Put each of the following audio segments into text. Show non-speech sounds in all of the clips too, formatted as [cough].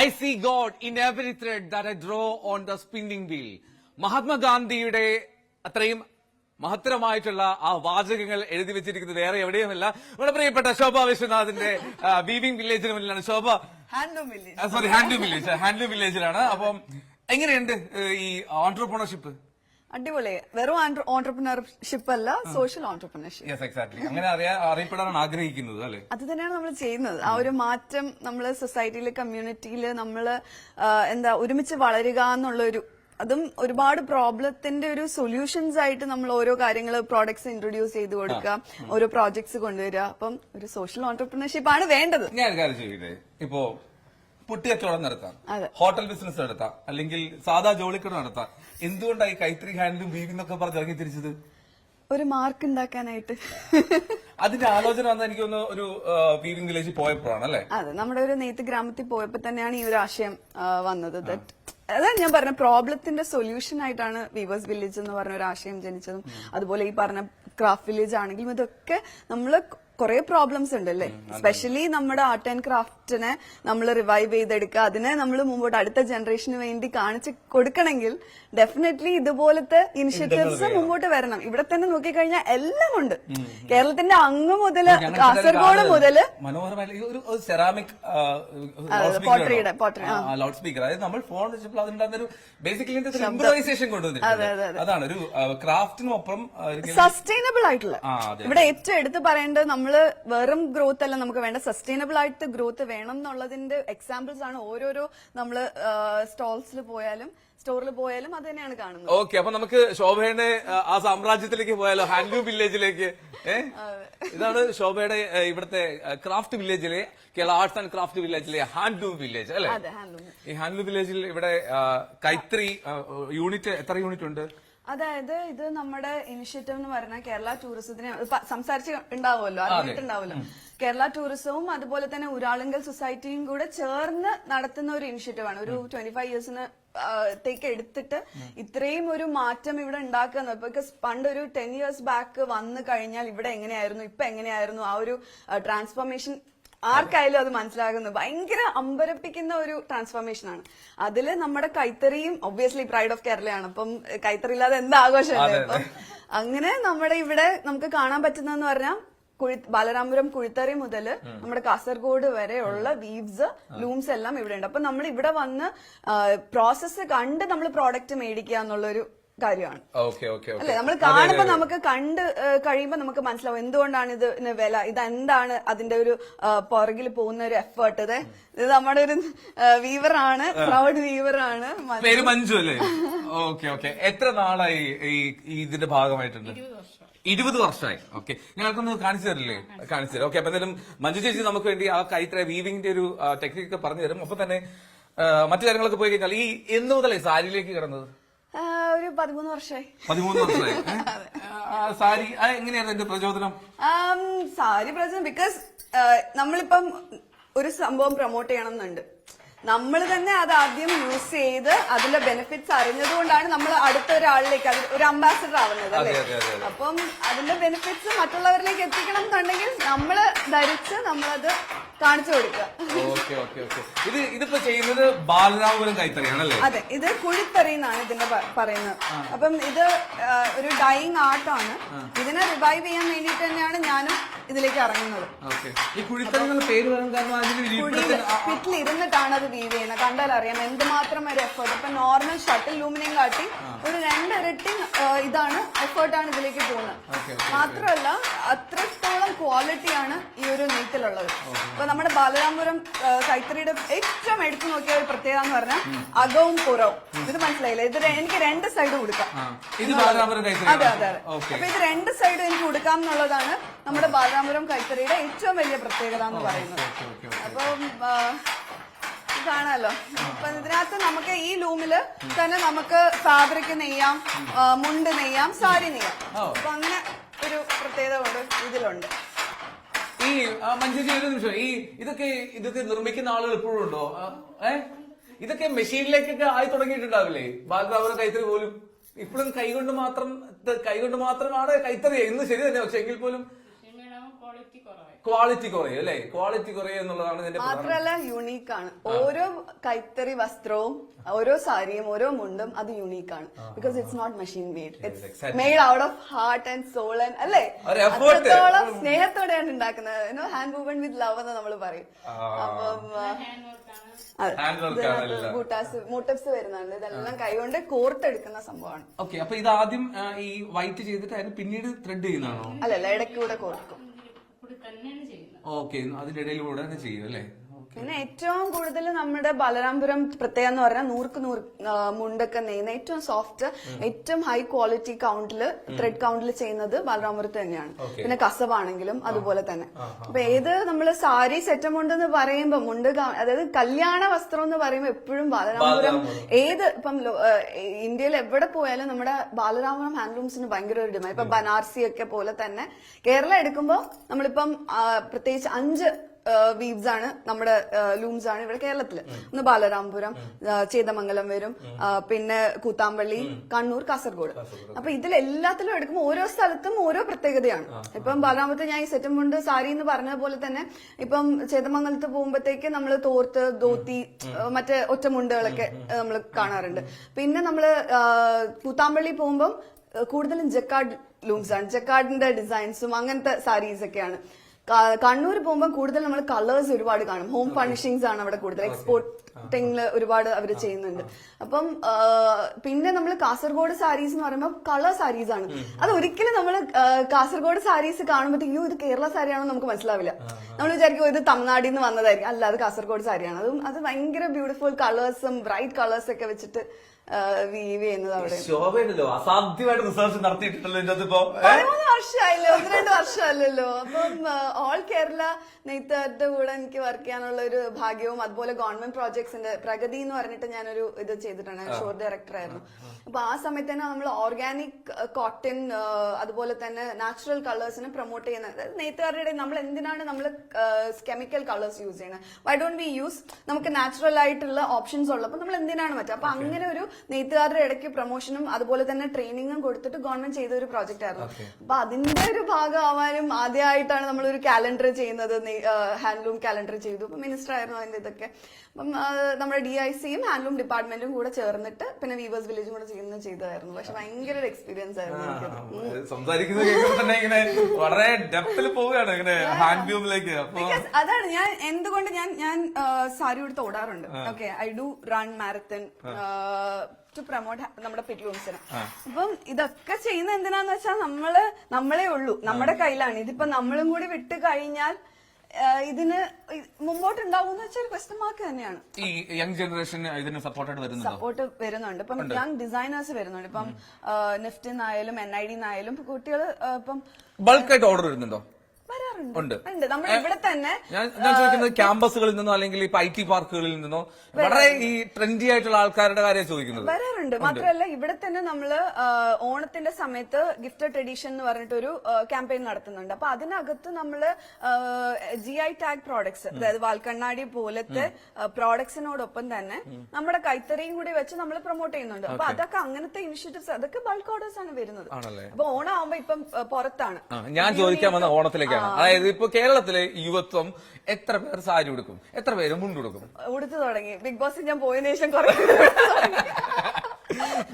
I see God in every thread that I draw on the spinning wheel. മഹാത്മാഗാന്ധിയുടെ അത്രയും മഹത്തരമായിട്ടുള്ള ആ വാചകങ്ങൾ എഴുതി വെച്ചിരിക്കുന്നത് വേറെ എവിടെയുമല്ല. നമ്മുടെ പ്രിയപ്പെട്ട ശോഭ വിശ്വനാഥിന്റെ വീവിംഗ് വില്ലേജിന് മുന്നിലാണ്. Shobha handloom village sorry handloom village handloom വില്ലേജിലാണ് അപ്പം എങ്ങനെയുണ്ട് ഈ ഓൺടർപ്രണർഷിപ്പ് അടിപൊളി. വെറും ഓൺടർപ്രണർഷിപ്പ് അല്ല സോഷ്യൽ ഓൺടർപ്രണർഷിപ്പ് യെസ് എക്സാക്ട്ലി അങ്ങനെ അറിയപ്പെടാനാണ് ആഗ്രഹിക്കുന്നത് അല്ലെ? അത് തന്നെയാണ് നമ്മൾ ചെയ്യുന്നത്. ആ ഒരു മാറ്റം നമ്മൾ സൊസൈറ്റിയിൽ കമ്മ്യൂണിറ്റിയിൽ നമ്മൾ എന്താ ഒരുമിച്ച് വളരുക എന്നുള്ള ഒരു അതും ഒരുപാട് പ്രോബ്ലത്തിന്റെ ഒരു സൊല്യൂഷൻസ് ആയിട്ട് നമ്മൾ ഓരോ കാര്യങ്ങൾ പ്രോഡക്ട്സ് ഇൻട്രൊഡ്യൂസ് ചെയ്ത് കൊടുക്കുക ഓരോ പ്രോജക്ട്സ് കൊണ്ടുവരിക. അപ്പം ഒരു സോഷ്യൽ ഓൺട്രപ്രണർഷിപ്പ് ആണ് വേണ്ടത്. ഞാൻ കാര്യം ഇപ്പോ പുട്ടിയച്ചവടം നടത്താം. ഹോട്ടൽ ബിസിനസ് നടത്താം. അല്ലെങ്കിൽ സാധാ ജോലിക്കട നടത്താം. എന്തുകൊണ്ടായി കൈത്തറി ഹാൻഡും വീവിന്നൊക്കെ പറഞ്ഞ് ഇറങ്ങി തിരിച്ചത്? ഒരു മാർക്ക് ഉണ്ടാക്കാനായിട്ട്. അതിന്റെ ആലോചന വന്ന എനിക്ക് ഒന്ന് ഒരു വീവിംഗ് വില്ലേജ് പോയപ്പോഴാണ് അല്ലേ? അതെ നമ്മുടെ ഒരു നെയ്ത്ത് ഗ്രാമത്തിൽ പോയപ്പോ തന്നെയാണ് ഈ ഒരു ആശയം വന്നത്. അതാണ് ഞാൻ പറഞ്ഞ പ്രോബ്ലത്തിന്റെ സൊല്യൂഷൻ ആയിട്ടാണ് വീവേഴ്സ് വില്ലേജ് എന്ന് പറഞ്ഞ ഒരു ആശയം ജനിച്ചതും. അതുപോലെ ഈ പറഞ്ഞ ക്രാഫ്റ്റ് വില്ലേജ് ആണെങ്കിലും ഇതൊക്കെ നമ്മൾ കുറെ പ്രോബ്ലംസ് ഉണ്ട് അല്ലേ സ്പെഷ്യലി നമ്മുടെ ആർട്ട് ആൻഡ് ക്രാഫ്റ്റിനെ നമ്മൾ റിവൈവ് ചെയ്തെടുക്കുക. അതിനെ നമ്മൾ മുമ്പോട്ട് അടുത്ത ജനറേഷന് വേണ്ടി കാണിച്ച് കൊടുക്കണമെങ്കിൽ ഡെഫിനറ്റ്ലി ഇതുപോലത്തെ ഇനിഷ്യേറ്റീവ്സ് മുമ്പോട്ട് വരണം. ഇവിടെ തന്നെ നോക്കിക്കഴിഞ്ഞാൽ എല്ലാം ഉണ്ട്. കേരളത്തിന്റെ അങ്ങ് മുതൽ കാസർഗോഡ് മുതൽ ഒരു സെറാമിക്. ലൗഡ് സ്പീക്കർ അതായത് നമ്മൾ ഫോൺ വെച്ചപ്പോൾ അതിന്റെ ബേസിക്കലി കൊണ്ടുവന്നിട്ടുണ്ട്. അതാണ് ഒരു ക്രാഫ്റ്റിനൊപ്പം സസ്റ്റൈനബിൾ ആയിട്ടുള്ള. ഇവിടെ ഏറ്റവും എടുത്ത് പറയേണ്ടത് നമ്മൾ വെറും ഗ്രോത്ത് അല്ല നമുക്ക് വേണ്ട സസ്റ്റൈനബിൾ ആയിട്ട് ഗ്രോത്ത് വേണം എന്നുള്ളതിന്റെ എക്സാമ്പിൾസ് ആണ് ഓരോരോ നമ്മൾ സ്റ്റോൾസിൽ പോയാലും സ്റ്റോറിൽ പോയാലും അത് തന്നെയാണ് കാണുന്നത്. ഓക്കെ അപ്പൊ നമുക്ക് ശോഭയുടെ ആ, സാമ്രാജ്യത്തിലേക്ക് പോയാലോ? ഹാൻഡ്ലൂം വില്ലേജിലേക്ക്. ഇതാണ് ശോഭയുടെ ഇവിടുത്തെ ക്രാഫ്റ്റ് വില്ലേജിലെ കേരള ആർട്സ് ആൻഡ് ക്രാഫ്റ്റ് വില്ലേജിലെ ഹാൻഡ്ലൂം വില്ലേജ് അല്ലെ? അതെ ഹാൻഡ്ലൂം. ഈ ഹാൻഡ്ലൂം വില്ലേജിൽ ഇവിടെ ആ, കൈത്തറി യൂണിറ്റ് എത്ര യൂണിറ്റ് ഉണ്ട്? അതായത് ഇത് നമ്മുടെ ഇനിഷ്യേറ്റീവ് എന്ന് പറഞ്ഞ കേരള ടൂറിസത്തിന് പ- സംസാരിച്ച് ഉണ്ടാവുമല്ലോ അറിഞ്ഞിട്ടുണ്ടാവുമല്ലോ. കേരള ടൂറിസവും അതുപോലെ തന്നെ ഉരാളുങ്കൽ സൊസൈറ്റിയും കൂടെ ചേർന്ന് നടത്തുന്ന ഒരു ഇനിഷ്യേറ്റീവ് ആണ്. ഒരു ട്വന്റി ഫൈവ് ഇയേഴ്സിന് ത്തേക്ക് എടുത്തിട്ട് ഇത്രയും ഒരു മാറ്റം ഇവിടെ ഉണ്ടാക്കുന്നത് ബിക്കോസ് പണ്ട് ഒരു ടെൻ ഇയേഴ്സ് ബാക്ക് വന്നു കഴിഞ്ഞാൽ ഇവിടെ എങ്ങനെയായിരുന്നു ഇപ്പൊ എങ്ങനെയായിരുന്നു ആ ഒരു ട്രാൻസ്ഫോർമേഷൻ ആർക്കായാലും അത് മനസ്സിലാകുന്നു ഭയങ്കര അമ്പരപ്പിക്കുന്ന ഒരു ട്രാൻസ്ഫോർമേഷൻ ആണ്. അതിൽ നമ്മുടെ കൈത്തറിയും ഒബ്വിയസ്ലി പ്രൈഡ് ഓഫ് കേരളയാണ് അപ്പം കൈത്തറി ഇല്ലാതെ എന്ത് ആഘോഷമല്ലേ. അപ്പം അങ്ങനെ നമ്മുടെ ഇവിടെ നമുക്ക് കാണാൻ പറ്റുന്നതെന്ന് പറഞ്ഞാൽ കുഴി ബാലരാമപുരം കുഴിത്തറി മുതൽ നമ്മുടെ കാസർഗോഡ് വരെയുള്ള വീവ്സ് ലൂംസ് എല്ലാം ഇവിടെ ഉണ്ട് അപ്പൊ നമ്മൾ ഇവിടെ വന്ന് പ്രോസസ്സ് കണ്ട് നമ്മൾ പ്രോഡക്റ്റ് മേടിക്കുക എന്നുള്ളൊരു കാര്യമാണ്. ഓക്കെ ഓക്കെ അല്ലെ? നമ്മൾ കാണുമ്പോ നമുക്ക് കണ്ട് കഴിയുമ്പോൾ കഴിയുമ്പോ നമുക്ക് മനസ്സിലാവും എന്തുകൊണ്ടാണ് ഇതിന് വില ഇത് എന്താണ് അതിന്റെ ഒരു പുറകിൽ പോകുന്ന ഒരു എഫേർട്ട് ഇത് ഇത് നമ്മുടെ ഒരു വീവർ ആണ് പ്രൗഡ് വീവർ ആണ്. പേര് മഞ്ജു അല്ലേ? ഓക്കെ ഓക്കെ എത്ര നാളായി ഈ ഇതിന്റെ ഭാഗമായിട്ടുണ്ട്? ഇരുപത് വർഷമായി. ഓക്കെ ഞങ്ങൾക്കൊന്ന് കാണിച്ചു തരില്ലേ? കാണിച്ചു തരാം. ഓക്കെ അപ്പൊ എന്തായാലും മഞ്ജു ചേച്ചി നമുക്ക് വേണ്ടി ആ കൈത്ര വീവിംഗിന്റെ ഒരു ടെക്നിക് ഒക്കെ പറഞ്ഞു തരും. അപ്പൊ തന്നെ മറ്റു കാര്യങ്ങളൊക്കെ പോയി കഴിഞ്ഞാൽ ഈ എന്ന് മുതലേ സാരിയിലേക്ക് കിടന്നത്? ഒരു പതിമൂന്ന് വർഷമായി. പതിമൂന്ന് വർഷമായി. [laughs] സാരി എങ്ങനെയായിരുന്നു എന്റെ പ്രചോദനം? സാരി പ്രചോദനം ബിക്കോസ് നമ്മളിപ്പം ഒരു സംഭവം പ്രൊമോട്ട് ചെയ്യണം എന്നുണ്ട് നമ്മൾ തന്നെ അത് ആദ്യം യൂസ് ചെയ്ത് അതിലെ ബെനിഫിറ്റ്സ് അറിഞ്ഞതുകൊണ്ടാണ് നമ്മൾ അടുത്ത ഒരാളിലേക്ക് അത് ഒരു അംബാസിഡർ ആവുന്നത് അല്ലേ. അപ്പം അതിന്റെ ബെനിഫിറ്റ്സ് മറ്റുള്ളവരിലേക്ക് എത്തിക്കണം എന്നുണ്ടെങ്കിൽ നമ്മൾ ധരിച്ച് നമ്മളത് കാണിച്ചു കൊടുക്കുക. ഓക്കെ ഓക്കെ ഓക്കെ ഇത് ഇതിപ്പോ ചെയ്യുന്നത് ബാലരാമപുരം കൈത്തറിയാണല്ലേ? അതെ ഇത് കുഴിത്തറി എന്നാണ് ഇതിന്റെ പറയുന്നത്. അപ്പം ഇത് ഒരു ഡൈയിങ് ആർട്ടാണ് ഇതിനെ റിവൈവ് ചെയ്യാൻ വേണ്ടിയിട്ട് തന്നെയാണ് ഞാനും ഇതിലേക്ക് ഇറങ്ങുന്നത്. ഈ കുഴിത്തറി പേര് വരാൻ കാരണം പിറ്റിൽ ഇരുന്നിട്ടാണ് അത് വീവ് ചെയ്യുന്നത് കണ്ടാൽ അറിയാം എന്തുമാത്രം ഒരു എഫേർട്ട് ഇപ്പൊ നോർമൽ ഷട്ടിൽ ലൂമിനിയം കാട്ടി ഒരു രണ്ടിരട്ടി ഇതാണ് എഫേർട്ടാണ് ഇതിലേക്ക് പോകുന്നത്. മാത്രമല്ല അത്രത്തോളം ക്വാളിറ്റിയാണ് ഈ ഒരു നെയ്ത്തിലുള്ളത് ഇപ്പൊ നമ്മുടെ ബാലരാമപുരം കൈത്തറിയുടെ ഏറ്റവും എടുത്തു നോക്കിയ ഒരു പ്രത്യേകത എന്ന് പറഞ്ഞാൽ അകവും പുറവും. ഇത് മനസ്സിലായില്ലേ? ഇത് എനിക്ക് രണ്ട് സൈഡ് കൊടുക്കാം. അതെ അതെ അതെ. അപ്പൊ ഇത് രണ്ട് സൈഡും എനിക്ക് കൊടുക്കാം എന്നുള്ളതാണ് നമ്മുടെ ബാലരാമപുരം കൈത്തറിയുടെ ഏറ്റവും വലിയ പ്രത്യേകത എന്ന് പറയുന്നത്. അപ്പം കാണാലോ അപ്പൊ ഇതിനകത്ത് നമുക്ക് ഈ ലൂമിൽ തന്നെ നമുക്ക് ഫാബ്രിക് നെയ്യാം മുണ്ട് നെയ്യാം സാരി നെയ്യാം. അപ്പൊ അങ്ങനെ ഒരു പ്രത്യേകത ഉണ്ട് ഇതിലുണ്ട്. ഈ മഞ്ജുജി ഒരു നിമിഷം. ഈ ഇതൊക്കെ ഇതൊക്കെ നിർമ്മിക്കുന്ന ആളുകൾ ഇപ്പോഴും ഉണ്ടോ? ഏ? ഇതൊക്കെ മെഷീനിലേക്കൊക്കെ ആയി തുടങ്ങിയിട്ടുണ്ടാവില്ലേ? ബാലരാമപുരം കൈത്തറി പോലും. ഇപ്പോഴും കൈകൊണ്ട് മാത്രം കൈകൊണ്ട് മാത്രമാണ് കൈത്തറി ഇന്ന് ശരി തന്നെ. പക്ഷെ എങ്കിൽ പോലും ക്വാളിറ്റി കുറയും അല്ലേ? ക്വാളിറ്റി കുറയും എന്നുള്ളതാണ് ഇതിന്റെ യുണീക്ക് ആണ്. ഓരോ കൈത്തറി വസ്ത്രവും ഓരോ സാരിയും ഓരോ മുണ്ടും അത് യുണീക്ക് ആണ്. Because it's not machine made it's. Made out of heart and soul and അല്ലേ. അത്രത്തോളം സ്നേഹത്തോടെയാണ് ഉണ്ടാക്കുന്നത്. ഹാൻഡ് മൂവ്മെന്റ് വിത്ത് ലവ് എന്ന് നമ്മൾ പറയും. അപ്പം. ബൂട്ടാസ് മൂട്ടപ്സ് വരുന്നുണ്ട്. ഇതെല്ലാം കൈകൊണ്ട് കോർത്തെടുക്കുന്ന സംഭവമാണ്. ഓക്കെ അപ്പൊ ഇത് ആദ്യം ഈ വൈറ്റ് ചെയ്തിട്ട് അതിന് പിന്നീട് ത്രെഡ് ചെയ്യുന്നതാണോ? അല്ലല്ല ഇടയ്ക്കൂടെ കോർക്കും. ഓക്കെ അതിന്റെ ഇടയിലൂടെ തന്നെ ചെയ്യും അല്ലേ പിന്നെ ഏറ്റവും കൂടുതൽ നമ്മുടെ ബലരാംപുരം പ്രത്യേകം എന്ന് പറഞ്ഞാൽ നൂർക്ക് നൂറ് മുണ്ടൊക്കെ നെയ്യുന്ന ഏറ്റവും സോഫ്റ്റ് ഏറ്റവും ഹൈ ക്വാളിറ്റി കൗണ്ടിൽ ത്രെഡ് കൗണ്ടിൽ ചെയ്യുന്നത് ബലരാംപുരത്ത് തന്നെയാണ്. പിന്നെ കസവാണെങ്കിലും അതുപോലെ തന്നെ. അപ്പൊ ഏത് നമ്മൾ സാരി സെറ്റം എന്ന് പറയുമ്പോൾ മുണ്ട് അതായത് കല്യാണ വസ്ത്രം എന്ന് പറയുമ്പോൾ എപ്പോഴും ബാലരാമപുരം ഏത് ഇപ്പം ഇന്ത്യയിൽ എവിടെ പോയാലും നമ്മുടെ ബാലരാമപുരം ഹാൻഡ്ലൂംസിന് ഭയങ്കര ഒരു ഡിമാൻഡ് ഇപ്പൊ ബനാർസി ഒക്കെ പോലെ തന്നെ കേരളം എടുക്കുമ്പോൾ നമ്മളിപ്പം പ്രത്യേകിച്ച് അഞ്ച് വീവ്സ് ആണ് നമ്മുടെ ലൂംസ് ആണ് ഇവിടെ കേരളത്തിൽ ഒന്ന് ബാലരാമപുരം ചേതമംഗലം വരും പിന്നെ കൂത്താമ്പള്ളി കണ്ണൂർ കാസർഗോഡ്. അപ്പൊ ഇതിൽ എല്ലാത്തിലും എടുക്കുമ്പോൾ ഓരോ സ്ഥലത്തും ഓരോ പ്രത്യേകതയാണ്. ഇപ്പം ബാലരാമപുരത്ത് ഞാൻ ഈ സെറ്റും കൊണ്ട് സാരി എന്ന് പറഞ്ഞ പോലെ തന്നെ ഇപ്പം ചേതമംഗലത്ത് പോകുമ്പോഴത്തേക്ക് നമ്മൾ തോർത്ത് ധോത്തി മറ്റേ ഒറ്റമുണ്ടുകളൊക്കെ നമ്മൾ കാണാറുണ്ട്. പിന്നെ നമ്മൾ കൂത്താമ്പള്ളി പോകുമ്പം കൂടുതലും ജക്കാർഡ് ലൂംസ് ആണ്. ജക്കാർഡിന്റെ ഡിസൈൻസും അങ്ങനത്തെ സാരീസ് ഒക്കെയാണ്. കണ്ണൂർ പോകുമ്പോൾ കൂടുതൽ നമ്മൾ കളേഴ്സ് ഒരുപാട് കാണും. ഹോം ഫർണിഷിങ്സ് ആണ് അവിടെ കൂടുതൽ. എക്സ്പോർട്ടിംഗിൽ ഒരുപാട് അവർ ചെയ്യുന്നുണ്ട്. അപ്പം പിന്നെ നമ്മൾ കാസർഗോഡ് സാരീസ് എന്ന് പറയുമ്പോൾ കളർ സാരീസ് ആണ്. അത് ഒരിക്കലും നമ്മൾ കാസർഗോഡ് സാരീസ് കാണുമ്പോഴത്തേക്കും ഇത് കേരള സാരിയാണെന്ന് നമുക്ക് മനസ്സിലാവില്ല. നമ്മൾ വിചാരിക്കും ഇത് തമിഴ്നാട്ടിൽ നിന്ന് വന്നതായിരിക്കും. അല്ല അത് കാസർഗോഡ് സാരിയാണ് അതും അത് ഭയങ്കര ബ്യൂട്ടിഫുൾ കളേഴ്സും ബ്രൈറ്റ് കളേഴ്സ് ഒക്കെ വെച്ചിട്ട് വീവ് ചെയ്യുന്നത് അവിടെ. ശോഭയുണ്ടല്ലോ അസാധ്യമായിട്ട് റിസർച്ച് നടത്തിയിട്ടുണ്ടല്ലോ ഇതിന്റെ അതിപ്പോ? പതിമൂന്ന് വർഷമായില്ലേ? ഒന്ന് രണ്ട് വർഷമല്ലല്ലോ. അപ്പം ഓൾ കേരള നെയ്ത്തറിന്റെ കൂടെ എനിക്ക് വർക്ക് ചെയ്യാനുള്ള ഒരു ഭാഗ്യവും അതുപോലെ ഗവൺമെന്റ് പ്രോജക്ട്സിന്റെ പ്രഗതി എന്ന് പറഞ്ഞിട്ട് ഞാനൊരു ഇത് ചെയ്തിട്ടുണ്ട് ഷോർ ഡയറക്ടർ ആയിരുന്നു. അപ്പൊ ആ സമയത്ത് തന്നെ നമ്മൾ ഓർഗാനിക് കോട്ടൺ അതുപോലെ തന്നെ നാച്ചുറൽ കളേഴ്സിനെ പ്രൊമോട്ട് ചെയ്യുന്നത് അതായത് നെയ്ത്തുകാരുടെ നമ്മൾ എന്തിനാണ് നമ്മൾ കെമിക്കൽ കളേഴ്സ് യൂസ് ചെയ്യുന്നത്? വൈ ഡോണ്ട് വി യൂസ് നമുക്ക് നാച്ചുറൽ ആയിട്ടുള്ള ഓപ്ഷൻസ് ഉള്ളപ്പോൾ നമ്മൾ എന്തിനാണ് മറ്റേ അപ്പൊ അങ്ങനെ ഒരു നെയ്ത്തുകാരുടെ ഇടയ്ക്ക് പ്രൊമോഷനും അതുപോലെ തന്നെ ട്രെയിനിങ്ങും കൊടുത്തിട്ട് ഗവൺമെന്റ് ചെയ്ത ഒരു പ്രോജക്റ്റ് ആയിരുന്നു. അപ്പൊ അതിന്റെ ഒരു ഭാഗമാവാനും ആദ്യമായിട്ടാണ് നമ്മൾ ഒരു കാലണ്ടർ ചെയ്യുന്നത് ഹാൻഡ്ലൂം കാലണ്ടർ ചെയ്തു. അപ്പൊ മിനിസ്റ്റർ ആയിരുന്നു അതിന്റെ ഇതൊക്കെ. അപ്പം നമ്മുടെ ഡി ഐ സിയും ഹാൻഡ്ലൂം ഡിപ്പാർട്ട്മെന്റും കൂടെ ചേർന്നിട്ട് പിന്നെ വീവേഴ്സ് വില്ലേജും കൂടെ ചെയ്യുന്ന ചെയ്തായിരുന്നു പക്ഷെ ഭയങ്കര ഒരു എക്സ്പീരിയൻസ് ആയിരുന്നു. സംസാരിക്കുന്നത് കേൾക്കുമ്പോൾ തന്നെ ഇങ്ങനെ വളരെ ഡെപ്തിൽ പോവുകയാണ് ഇങ്ങനെ ഹാൻഡ്ലൂമിലേക്ക് അതാണ് ഞാൻ എന്തുകൊണ്ട് ഞാൻ ഞാൻ സാരി എടുത്ത് ഓടാറുണ്ട്. Okay I do run marathon to promote നമ്മുടെ പിറ്റ്ലൂംസിന് അപ്പം ഇതൊക്കെ ചെയ്യുന്ന എന്തിനാന്ന് വെച്ചാൽ നമ്മൾ നമ്മളെ ഉള്ളൂ. നമ്മുടെ കയ്യിലാണ്. ഇതിപ്പോ നമ്മളും കൂടി വിട്ട് കഴിഞ്ഞാൽ ഇതിന് മുമ്പോട്ട് ഉണ്ടാവും വെച്ചാൽ ഒരു ക്വസ്റ്റ്യൻ മാർക്ക് തന്നെയാണ്. ഈ യങ് ജനറേഷൻ ഇതിന് സപ്പോർട്ടായിട്ട് വരുന്നുണ്ടോ? സപ്പോർട്ട് വരുന്നുണ്ട്. ഇപ്പം യങ് ഡിസൈനേഴ്സ് വരുന്നുണ്ട്. ഇപ്പം നിഫ്റ്റിന്നായാലും എൻ ഐ ഡിന്നായാലും കുട്ടികൾ ഇപ്പം ബൾക്കായിട്ട് ഓർഡർ വരുന്നുണ്ടോ? ഉണ്ട്. ഞാൻ ഞാൻ ചോദിക്കുന്നത് ക്യാമ്പസുകളിൽ നിന്നോ അല്ലെങ്കിൽ ഇപ്പൊ ഐ ടി പാർക്കുകളിൽ നിന്നോ വളരെ ഈ ട്രെൻഡി ആയിട്ടുള്ള ആൾക്കാരുടെ കാര്യം ചോദിക്കുന്നത്. വരാറുണ്ട്. മാത്രമല്ല ഇവിടെ തന്നെ നമ്മൾ ഓണത്തിന്റെ സമയത്ത് ഗിഫ്റ്റ് ട്രഡീഷൻ എന്ന് പറഞ്ഞിട്ട് ഒരു ക്യാമ്പയിൻ നടത്തുന്നുണ്ട്. അപ്പൊ അതിനകത്ത് നമ്മൾ ജി ഐ ടാഗ് പ്രോഡക്ട്സ് അതായത് വാൽക്കണ്ണാടി പോലത്തെ പ്രോഡക്ട്സിനോടൊപ്പം തന്നെ നമ്മുടെ കൈത്തറിയും കൂടി വെച്ച് നമ്മൾ പ്രൊമോട്ട് ചെയ്യുന്നുണ്ട്. അപ്പൊ അതൊക്കെ അങ്ങനത്തെ ഇനിഷ്യേറ്റീവ്സ് അതൊക്കെ ബൾക്ക് ഓർഡേഴ്സ് ആണ് വരുന്നത്? അപ്പൊ ഓണം ആവുമ്പോ ഇപ്പം പുറത്താണ്. ഞാൻ ചോദിക്കാൻ വന്ന ഓണത്തിലേക്കാണ്. അതായത് ഇപ്പൊ കേരളത്തിലെ യുവത്വം എത്ര പേർ സാരി ഉടുക്കും? എത്ര പേര് മുണ്ടുടുക്കും ഉടുത്തു തുടങ്ങി. ബിഗ് ബോസിൽ ഞാൻ പോയതിനു ശേഷം കുറെ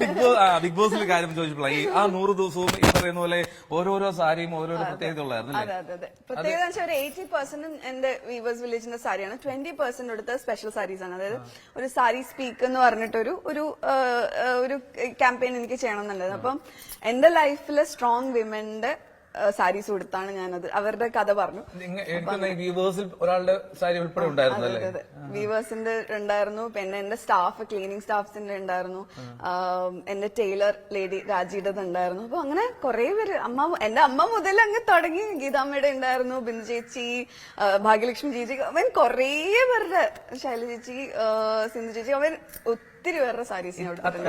ബിഗ് ബോസ് ആ ബിഗ് ബോസിൽ കാര്യം ചോദിച്ചപ്പോൾ ഈ ആ നൂറ് ദിവസവും ഈ പറയുന്ന പോലെ ഓരോരോ സാരിയും ഓരോരോ പ്രത്യേകത ഉള്ളായിരുന്നു അതെ അതെ അതെ. പ്രത്യേകത വെച്ചാൽ ഒരു എയ്റ്റി പെർസെന്റും എന്റെ വീവേഴ്സ് വില്ലേജിന്റെ സാരിയാണ്. ട്വന്റി പെർസെന്റ് എടുത്ത സ്പെഷ്യൽ സാരീസ് ആണ്. അതായത് ഒരു സാരി സ്പീക്ക് എന്ന് പറഞ്ഞിട്ടൊരു ഒരു ഒരു ക്യാമ്പയിൻ എനിക്ക് ചെയ്യണം എന്നുണ്ടായിരുന്നു അപ്പം എന്റെ ലൈഫിലെ സ്ട്രോങ് വിമന്റെ സാരീസ് കൊടുത്താണ് ഞാനത്. അവരുടെ കഥ പറഞ്ഞു. ഈ ഒരാളുടെ സാരി ഉൾപ്പെടെ ഉണ്ടായിരുന്നു വീവേഴ്സിന്റെ ഉണ്ടായിരുന്നു. പിന്നെ എന്റെ സ്റ്റാഫ് ക്ലീനിങ് സ്റ്റാഫ്സിന്റെ ഉണ്ടായിരുന്നു. എന്റെ ടൈലർ ലേഡി രാജിയുടെ ഉണ്ടായിരുന്നു. അപ്പൊ അങ്ങനെ കുറെ പേര് അമ്മ എന്റെ അമ്മ മുതൽ അങ്ങ് തുടങ്ങി. ഗീതാമ്മയുടെ ഉണ്ടായിരുന്നു ബിന്ദു ചേച്ചി ഭാഗ്യലക്ഷ്മി ചേച്ചി അവൻ കുറെ പേരുടെ ശൈല ചേച്ചി സിന്ധു ചേച്ചി അവൻ ഒത്തിരി പേരുടെ സാരീസ് ഞാൻ കൊടുത്തിട്ടുണ്ട്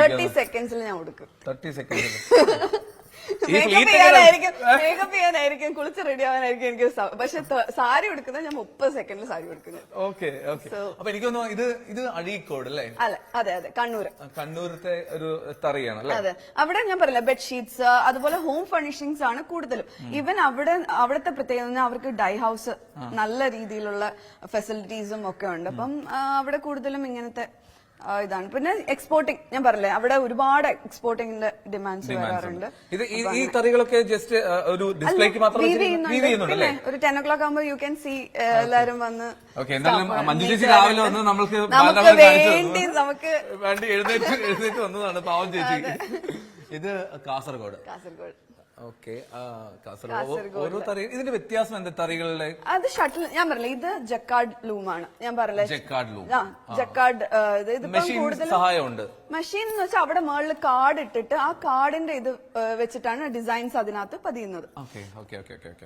തേർട്ടി സെക്കൻഡ്സിൽ ഞാൻ കൊടുക്കും തേർട്ടി സെക്കൻഡ് ഈ മേക്കപ്പ് ചെയ്യാനായിരിക്കും മേക്കപ്പ് ചെയ്യാനായിരിക്കും കുളിച്ച് റെഡി ആവാനായിരിക്കും എനിക്ക് പക്ഷെ സാരി എടുക്കുന്നത് ഞാൻ മുപ്പത് സെക്കൻഡിൽ സാരി എടുക്കുന്നത് ഓക്കെ ഓക്കെ അപ്പൊ എനിക്ക് തോന്നുന്നു ഇത് ഇത് അഴീക്കോട് അല്ലേ? അതെ അതെ അതെ കണ്ണൂർ കണ്ണൂരത്തെ ഒരു തറിയാണ് അല്ലേ? അതെ. അവിടെ ഞാൻ പറയില്ല ബെഡ്ഷീറ്റ്സ് അതുപോലെ ഹോം ഫർണിഷിങ്സ് ആണ് കൂടുതലും. ഈവൻ അവിടെ അവിടുത്തെ പ്രത്യേകത അവർക്ക് ഡൈ ഹൗസ് നല്ല രീതിയിലുള്ള ഫെസിലിറ്റീസും ഒക്കെ ഉണ്ട്. അപ്പം അവിടെ കൂടുതലും ഇങ്ങനത്തെ ഇതാണ്. പിന്നെ എക്സ്പോർട്ടിംഗ് ഞാൻ പറഞ്ഞില്ലേ അവിടെ ഒരുപാട് എക്സ്പോർട്ടിംഗിന്റെ ഡിമാൻഡ്സ് വരാറുണ്ട്. ഇത് ഈ- ഈ തറികളൊക്കെ ജസ്റ്റ് ഒരു ഡിസ്പ്ലേക്ക് മാത്രം Weave വെച്ചിട്ട് ചെയ്യുന്നുണ്ട്. weave ചെയ്യുന്നുണ്ട് പിന്നെ അല്ലേ? ഒരു ടെൻ ഒ ക്ലോക്ക് ആകുമ്പോൾ യു ക്യാൻ സി എല്ലാരും വന്ന് ഓക്കെ എന്തായാലും staff മഞ്ജു ചേച്ചി meet രാവിലെ വന്ന് നമ്മൾക്ക് നമുക്ക് കാണിച്ചു വേണ്ടി തന്നു. നമുക്ക് വേണ്ടി എഴുന്നേറ്റ് എഴുന്നേറ്റ് വന്നതാണ് പാവം ചേച്ചി. ഇത് കാസർഗോഡ്. കാസർഗോഡ്. ഓക്കെ ഓരോ തറി ഇതിന്റെ വ്യത്യാസം എന്താ തറികളുടെ? അത് ഷട്ടിൽ ഞാൻ പറഞ്ഞില്ല ഇത് ജക്കാർഡ് ലൂമാണ്. ഞാൻ പറഞ്ഞില്ല ജക്കാർഡ് ലൂം. ആ ജക്കാർഡ് കൂടുതൽ സഹായമുണ്ട്. മെഷീൻ എന്ന് വെച്ചാൽ അവിടെ മുകളിൽ കാർഡ് ഇട്ടിട്ട് ആ കാർഡിന്റെ ഇത് വെച്ചിട്ടാണ് ഡിസൈൻസ് അതിനകത്ത് പതിയുന്നത്.